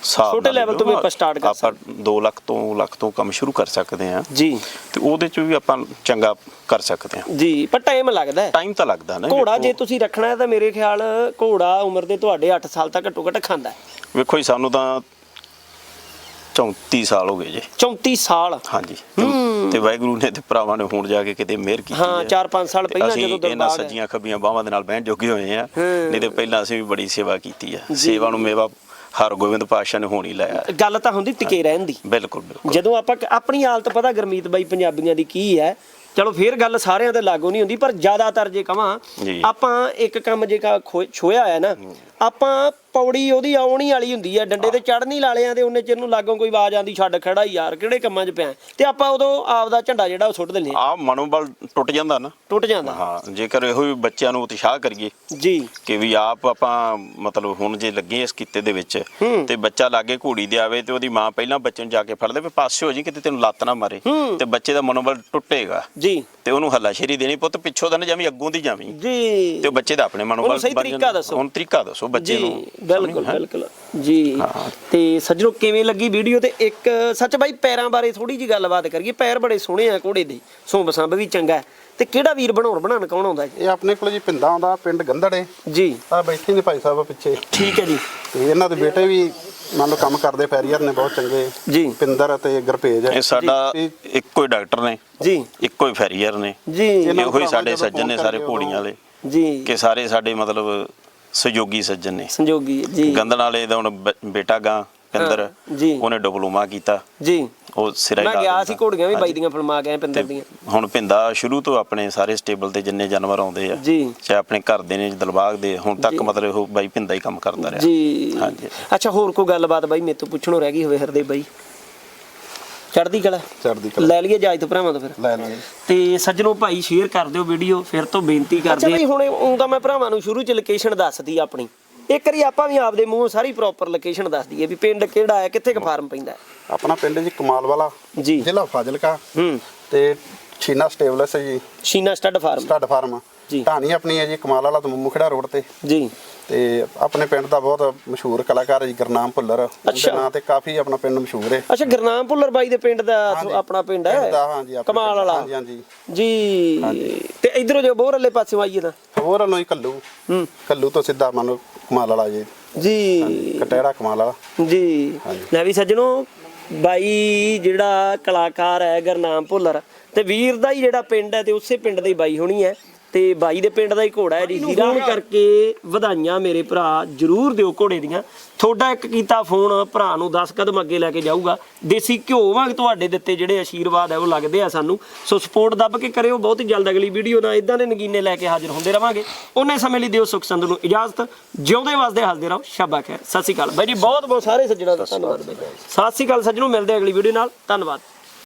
B: ਹਿਸਾਬ
A: ਛੋਟੇ level ਤੋਂ ਵੀ ਆਪਾਂ start ਕਰ
B: ਆਪਾਂ 2 ਲੱਖ ਤੋਂ ਲੱਖ ਤੋਂ ਕੰਮ ਸ਼ੁਰੂ ਕਰ ਸਕਦੇ ਆ
A: ਜੀ।
B: ਤੇ ਉਹਦੇ 'ਚ ਵੀ ਆਪਾਂ ਚੰਗਾ ਕਰ ਸਕਦੇ ਆ
A: ਜੀ ਪਰ ਟਾਈਮ ਲੱਗਦਾ ਹੈ।
B: ਟਾਈਮ ਤਾਂ ਲੱਗਦਾ ਨਾ
A: ਘੋੜਾ ਜੇ ਤੁਸੀਂ ਰੱਖਣਾ ਹੈ ਤਾਂ ਮੇਰੇ ਖਿਆਲ ਘੋੜਾ ਉਮਰ ਦੇ ਤੁਹਾਡੇ 8 ਸਾਲ ਤੱਕ ਘੱਟੋ ਘੱਟ ਖਾਂਦਾ ਹੈ।
B: ਵੇਖੋ ਜੀ ਸਾਨੂੰ ਤਾਂ 34 ਸਾਲ ਹੋ ਗਏ ਜੀ।
A: 34 ਸਾਲ।
B: ਹਾਂਜੀ। ਤੇ- ਵਾਹਿਗੁਰੂ ਨੇ ਤੇ ਭਰਾਵਾਂ ਨੇ ਹੁਣ ਜਾ ਕੇ ਕਿਤੇ ਮਿਹਰ ਕੀਤੀ
A: ਹਾਂ
B: ਹੈ।
A: 4-5 ਸਾਲ ਪਹਿਲਾਂ ਜਦੋਂ
B: ਇਹਨਾਂ
A: ਦਰਬਾਰ ਹੈ।
B: ਸੱਜੀਆਂ ਖੱਬੀਆਂ ਬਾਹਾਂ ਦੇ ਨਾਲ ਬਹਿਣ ਜੋਗੇ ਹੋਏ ਆ। ਨਹੀਂ ਤੇ ਪਹਿਲਾਂ ਅਸੀਂ ਵੀ ਬੜੀ ਸੇਵਾ ਕੀਤੀ ਆ ਸੇਵਾ ਨੂੰ ਮੇਵਾ ਹਰ ਗੋਬਿੰਦ ਪਾਤਸ਼ਾਹ ਨੇ ਹੋਣੀ ਲਾਇਆ
A: ਗੱਲ ਤਾਂ ਹੁੰਦੀ ਟਿਕੇ ਰਹਿਣ ਦੀ।
B: ਬਿਲਕੁਲ ਬਿਲਕੁਲ।
A: ਜਦੋਂ ਆਪਾਂ ਆਪਣੀ ਹਾਲਤ ਪਤਾ ਗਰਮੀਤ ਬਾਈ ਪੰਜਾਬੀਆਂ ਦੀ ਕੀ ਹੈ ਚਲੋ ਫੇਰ ਗੱਲ ਸਾਰਿਆਂ ਤੇ ਲਾਗੂ ਨਹੀਂ ਹੁੰਦੀ ਪਰ ਜ਼ਿਆਦਾਤਰ ਜੇ ਕਵਾਂ
B: ਜੀ।
A: ਆਪਾਂ ਇੱਕ ਕੰਮ ਜੇ ਕਾ ਛੋਇਆ ਹੈ ਨਾ ਆਪਾਂ ਪੌੜੀ ਉਹਦੀ ਆਉਣੀ ਵਾਲੀ ਹੁੰਦੀ ਹੈ ਡੰਡੇ ਤੇ ਚੜ੍ਹਨੀ ਲਾਲਿਆਂ ਤੇ ਉਹਨੇ ਚਿਰ ਨੂੰ ਲਾਗੋਂ ਕੋਈ ਆਵਾਜ਼ ਆਂਦੀ ਛੱਡ ਖੜਾ ਯਾਰ ਕਿਹੜੇ ਕੰਮਾਂ 'ਚ ਪਿਆ? ਤੇ ਆਪਾਂ ਉਦੋਂ ਆਪਦਾ ਝੰਡਾ ਜਿਹੜਾ ਉਹ ਸੁੱਟ ਦਿੰਦੇ ਹਾਂ
B: ਆ ਮਨੋਬਲ ਟੁੱਟ ਜਾਂਦਾ ਨਾ।
A: ਟੁੱਟ ਜਾਂਦਾ।
B: ਹਾਂ ਜੇਕਰ ਇਹੋ ਹੀ ਬੱਚਿਆਂ ਨੂੰ ਉਤਸ਼ਾਹ ਕਰੀਏ
A: ਜੀ।
B: ਕਿ ਵੀ ਆਪ ਆਪਾਂ ਮਤਲਬ ਹੁਣ ਜੇ ਲੱਗੇ ਇਸ ਕਿੱਤੇ ਦੇ ਵਿੱਚ। ਤੇ ਬੱਚਾ ਲਾਗੇ ਘੋੜੀ ਦੇ ਆਵੇ ਤੇ ਉਹਦੀ ਮਾਂ ਪਹਿਲਾਂ ਬੱਚੇ ਨੂੰ ਜਾ ਕੇ ਫੜ ਲੈ ਵੀ ਪਾਸੇ ਹੋ ਜੀ ਕਿਤੇ ਤੈਨੂੰ ਲੱਤ ਨਾ ਮਾਰੇ। ਤੇ ਬੱਚੇ ਦਾ ਮਨੋਬਲ ਟੁੱਟੇਗਾ।
A: ਜੀ।
B: ਤੇ ਉਹਨੂੰ ਹੱਲਾਸ਼ੇਰੀ ਦੇਣੀ ਪੁੱਤ ਪਿੱਛੋਂ ਦਾ ਨਾ ਜਾਵੀਂ ਅੱਗੋਂ ਦੀ ਜਾਵੀਂ।
A: ਜੀ।
B: ਤੇ ਬੱਚੇ ਦਾ ਆਪਣੇ ਮਨੋਬਲ। ਹੁਣ ਤਰੀਕਾ ਦੱਸੋ ਬੱਚੇ ਨੂੰ।
A: ਬਿਲਕੁਲ? ਬਿਲਕੁਲ। ਜੀ। ਤੇ ਸੱਜਣੋ ਕਿਵੇਂ ਲੱਗੀ ਵੀਡੀਓ ਤੇ? ਇੱਕ ਸੱਚ ਬਾਈ ਪੈਰਾਂ ਬਾਰੇ ਥੋੜੀ ਜੀ ਗੱਲਬਾਤ ਕਰੀਏ। ਪੈਰ ਬੜੇ ਸੋਹਣੇ ਆ ਘੋੜੇ ਦੇ। ਸੁੰਬ ਸੰਬ ਵੀ ਚੰਗਾ। ਤੇ ਕਿਹੜਾ ਵੀਰ ਬਣਾਉਣ ਬਣਾਉਣ ਕੌਣ ਆਉਂਦਾ ਜੀ
C: ਇਹ ਆਪਣੇ ਕੋਲ ਜੀ ਪਿੰਦਾ ਆਉਂਦਾ ਪਿੰਡ ਗੰਧੜੇ
A: ਜੀ।
C: ਆ ਬੈਠੇ ਨੇ ਭਾਈ ਸਾਹਿਬ ਪਿੱਛੇ।
A: ਠੀਕ ਹੈ ਜੀ।
C: ਤੇ ਇਹਨਾਂ ਦੇ ਬੇਟੇ ਵੀ ਮੰਨ ਲਓ ਕੰਮ ਕਰਦੇ ਫੈਰੀਅਰ ਨੇ ਬਹੁਤ ਚੰਗੇ।
A: ਜੀ।
C: ਪਿੰਦਰ ਅਤੇ ਗੁਰਪੇਜ
B: ਇਹ ਸਾਡਾ। ਇੱਕੋ ਹੀ ਡਾਕਟਰ ਨੇ।
A: ਜੀ।
B: ਇੱਕੋ ਹੀ ਫੈਰੀਅਰ ਨੇ।
A: ਜੀ।
B: ਇਹੋ ਹੀ ਸਾਡੇ ਸੱਜਣ ਨੇ ਸਾਰੇ ਘੋੜੀਆਂ ਵਾਲੇ।
A: ਜੀ।
B: ਕਿ ਸਾਰੇ ਸਾਡੇ ਮਤਲਬ ਸਹਿਯੋਗੀ ਸੱਜਣ ਨੇ।
A: ਸੰਜੋਗੀ ਜੀ।
B: ਗੰਦਣ ਵਾਲੇ ਦਾ ਹੁਣ ਬ- ਬੇਟਾ ਗਾਂ ਪਿੰਦਰ
A: ਜੀ।
B: ਉਹਨੇ ਡਿਪਲੋਮਾ ਕੀਤਾ।
A: ਜੀ।
B: ਉਹ ਸਿਰਾ
A: ਮੈਂ ਗਿਆ। ਸੀ ਘੋੜੀਆਂ ਵੀ ਬਾਈ। ਦੀਆਂ ਫਿਲਮਾਂ ਗਏ ਪਿੰਦਰ ਦੀਆਂ।
B: ਹੁਣ ਪਿੰਦਾ ਸ਼ੁਰੂ ਤੋਂ ਆਪਣੇ ਸਾਰੇ ਸਟੇਬਲ ਤੇ ਜਿੰਨੇ ਜਾਨਵਰ ਆਉਂਦੇ ਆ
A: ਜੀ।
B: ਚਾਹੇ ਆਪਣੇ ਘਰ ਦੇ ਨੇ ਦਿਲਬਾਗ ਦੇ ਹੁਣ ਤੱਕ ਮਤਲਬ ਉਹ ਬਾਈ ਪਿੰਦਾ ਹੀ ਕੰਮ ਕਰਦਾ ਰਿਹਾ।
A: ਜੀ।
B: ਹਾਂਜੀ।
A: ਅੱਛਾ ਹੋਰ ਕੋਈ ਗੱਲਬਾਤ ਬਾਈ? ਮੇਰੇ ਤੋਂ ਪੁੱਛਣੋਂ ਰਹਿ ਗਈ ਹੋਵੇ ਹਰਦੇ ਬਾਈ। ਚੜਦੀ ਕਲਾ
C: ਚੜ੍ਹਦੀ ਕਲਾ
A: ਲੈ ਲਈਏ ਜਾਇਜ਼ ਤੋਂ ਭਰਾਵਾਂ ਤੋਂ ਫਿਰ।
C: ਲੈ ਲਾਂਗੇ
A: ਤੇ ਸੱਜਣੋ ਭਾਈ ਸ਼ੇਅਰ ਕਰ ਦਿਓ ਵੀਡੀਓ ਫਿਰ ਤੋਂ ਬੇਨਤੀ ਕਰਦੇ ਅੱਛਾ ਭਾਈ ਹੁਣ ਉਹ ਤਾਂ ਮੈਂ ਭਰਾਵਾਂ ਨੂੰ ਸ਼ੁਰੂ ਚ ਲੋਕੇਸ਼ਨ ਦੱਸਦੀ ਆਪਣੀ। ਇੱਕ ਵਾਰੀ ਆਪਾਂ ਵੀ ਆਪਦੇ ਮੂੰਹ ਸਾਰੀ ਪ੍ਰੋਪਰ ਲੋਕੇਸ਼ਨ ਦੱਸ ਦਈਏ ਵੀ ਪਿੰਡ ਕਿਹੜਾ ਹੈ ਕਿੱਥੇ ਕ ਫਾਰਮ ਪੈਂਦਾ ਹੈ।
C: ਆਪਣਾ ਪਿੰਡ ਜੀ ਕਮਾਲ ਵਾਲਾ
A: ਜੀ।
C: ਜ਼ਿਲ੍ਹਾ ਫਾਜ਼ਿਲਕਾ।
A: ਹੂੰ।
C: ਤੇ ਛੀਨਾ ਸਟੇਬਲਸ ਹੈ ਜੀ।
A: Sheena stud farm
C: stud farm
A: ਜੀ।
C: ਕਹਾਣੀ ਆਪਣੀ ਹੈ ਜੀ ਕਮਾਲ ਵਾਲਾ ਤੋਂ ਮੁਖੜਾ ਰੋਡ ਤੇ।
A: ਜੀ।
C: ਤੇ ਆਪਣੇ ਪਿੰਡ ਦਾ ਬਹੁਤ ਮਸ਼ਹੂਰ ਕਲਾਕਾਰ ਹੈ ਜੀ ਗੁਰਨਾਮ ਭੁੱਲਰ। ਉਹਦੇ। ਨਾਂ ਤੇ ਕਾਫੀ ਆਪਣਾ ਪਿੰਡ ਮਸ਼ਹੂਰ ਹੈ।
A: ਅੱਛਾ ਗਰਨਾਮ ਭੁੱਲਰ ਬਾਈ ਦੇ ਪਿੰਡ ਦਾ। ਆਪਣਾ ਪਿੰਡ ਹੈ?
C: ਹਾਂਜੀ,
A: ਕਮਾਲ ਵਾਲਾ।
C: ਹਾਂਜੀ, ਹਾਂਜੀ।
A: ਜੀ। ਤੇ ਇਧਰੋਂ ਜੋ ਬੋਰ ਵਾਲੇ ਪਾਸੇ ਆਈਏ ਤਾਂ?
C: ਹੋਰ ਹੀ ਕੱਲੂ।
A: ਹੂੰ।
C: ਕੱਲੂ ਤੋਂ ਸਿੱਧਾ ਮੰਨ ਕਮਾਲ ਵਾਲਾ ਜੀ।
A: ਜੀ।
C: ਕਟਹਿਰਾ ਕਮਾਲ ਵਾਲਾ।
A: ਜੀ। ਲੈ ਵੀ ਸੱਜਣੋ ਬਾਈ ਜਿਹੜਾ ਕਲਾਕਾਰ ਹੈ ਗਰਨਾਮ ਭੁੱਲਰ ਤੇ ਵੀਰ ਦਾ ਹੀ ਜਿਹੜਾ ਪਿੰਡ ਹੈ ਤੇ ਉਸੇ ਪਿੰਡ ਦੇ ਬਾਈ ਹੋਣੀ ਹੈ। ਤੇ ਬਾਈ ਦੇ ਪਿੰਡ ਦਾ ਹੀ ਘੋੜਾ ਹੈ ਜੀ। ਹੀਰਾ ਕਰਕੇ ਵਧਾਈਆਂ ਮੇਰੇ ਭਰਾ ਜਰੂਰ ਦਿਓ ਘੋੜੇ ਦੀਆਂ। ਤੁਹਾਡਾ ਇੱਕ ਕੀਤਾ ਫੋਨ ਭਰਾ ਨੂੰ 10 ਕਦਮ ਅੱਗੇ ਲੈ ਕੇ ਜਾਊਗਾ। ਦੇਸੀ ਘਿਓ ਵਾਂਗ ਤੁਹਾਡੇ ਦਿੱਤੇ ਜਿਹੜੇ ਆਸ਼ੀਰਵਾਦ ਹੈ ਉਹ ਲੱਗਦੇ ਆ ਸਾਨੂੰ। ਸੋ ਸਪੋਰਟ ਦੱਬ ਕੇ ਕਰਿਓ ਬਹੁਤ ਹੀ ਜਲਦ ਅਗਲੀ ਵੀਡੀਓ ਨਾਲ ਇਦਾਂ ਦੇ ਨਗੀਨੇ ਲੈ ਕੇ ਹਾਜ਼ਰ ਹੁੰਦੇ ਰਵਾਂਗੇ। ਉਹਨੇ ਸਮੇਂ ਲਈ ਦਿਓ ਸੁਖ ਸੰਦ ਨੂੰ ਇਜਾਜ਼ਤ। ਜਿਉਂਦੇ ਵਸਦੇ ਹੱਸਦੇ ਰਹੋ। ਸ਼ਾਬਾ ਖੈਰ। ਸਤਿ ਸ਼੍ਰੀ ਅਕਾਲ। ਬਾਈ ਜੀ ਬਹੁਤ ਬਹੁਤ ਸਾਰੇ ਸੱਜਣਾਂ ਦਾ ਧੰਨਵਾਦ। ਬਾਈ ਸਤਿ ਸ਼੍ਰੀ ਅਕਾਲ ਸੱਜਣੋ ਮਿਲਦੇ ਅਗਲੀ ਵੀਡੀਓ ਨਾਲ। ਧੰਨਵਾਦ।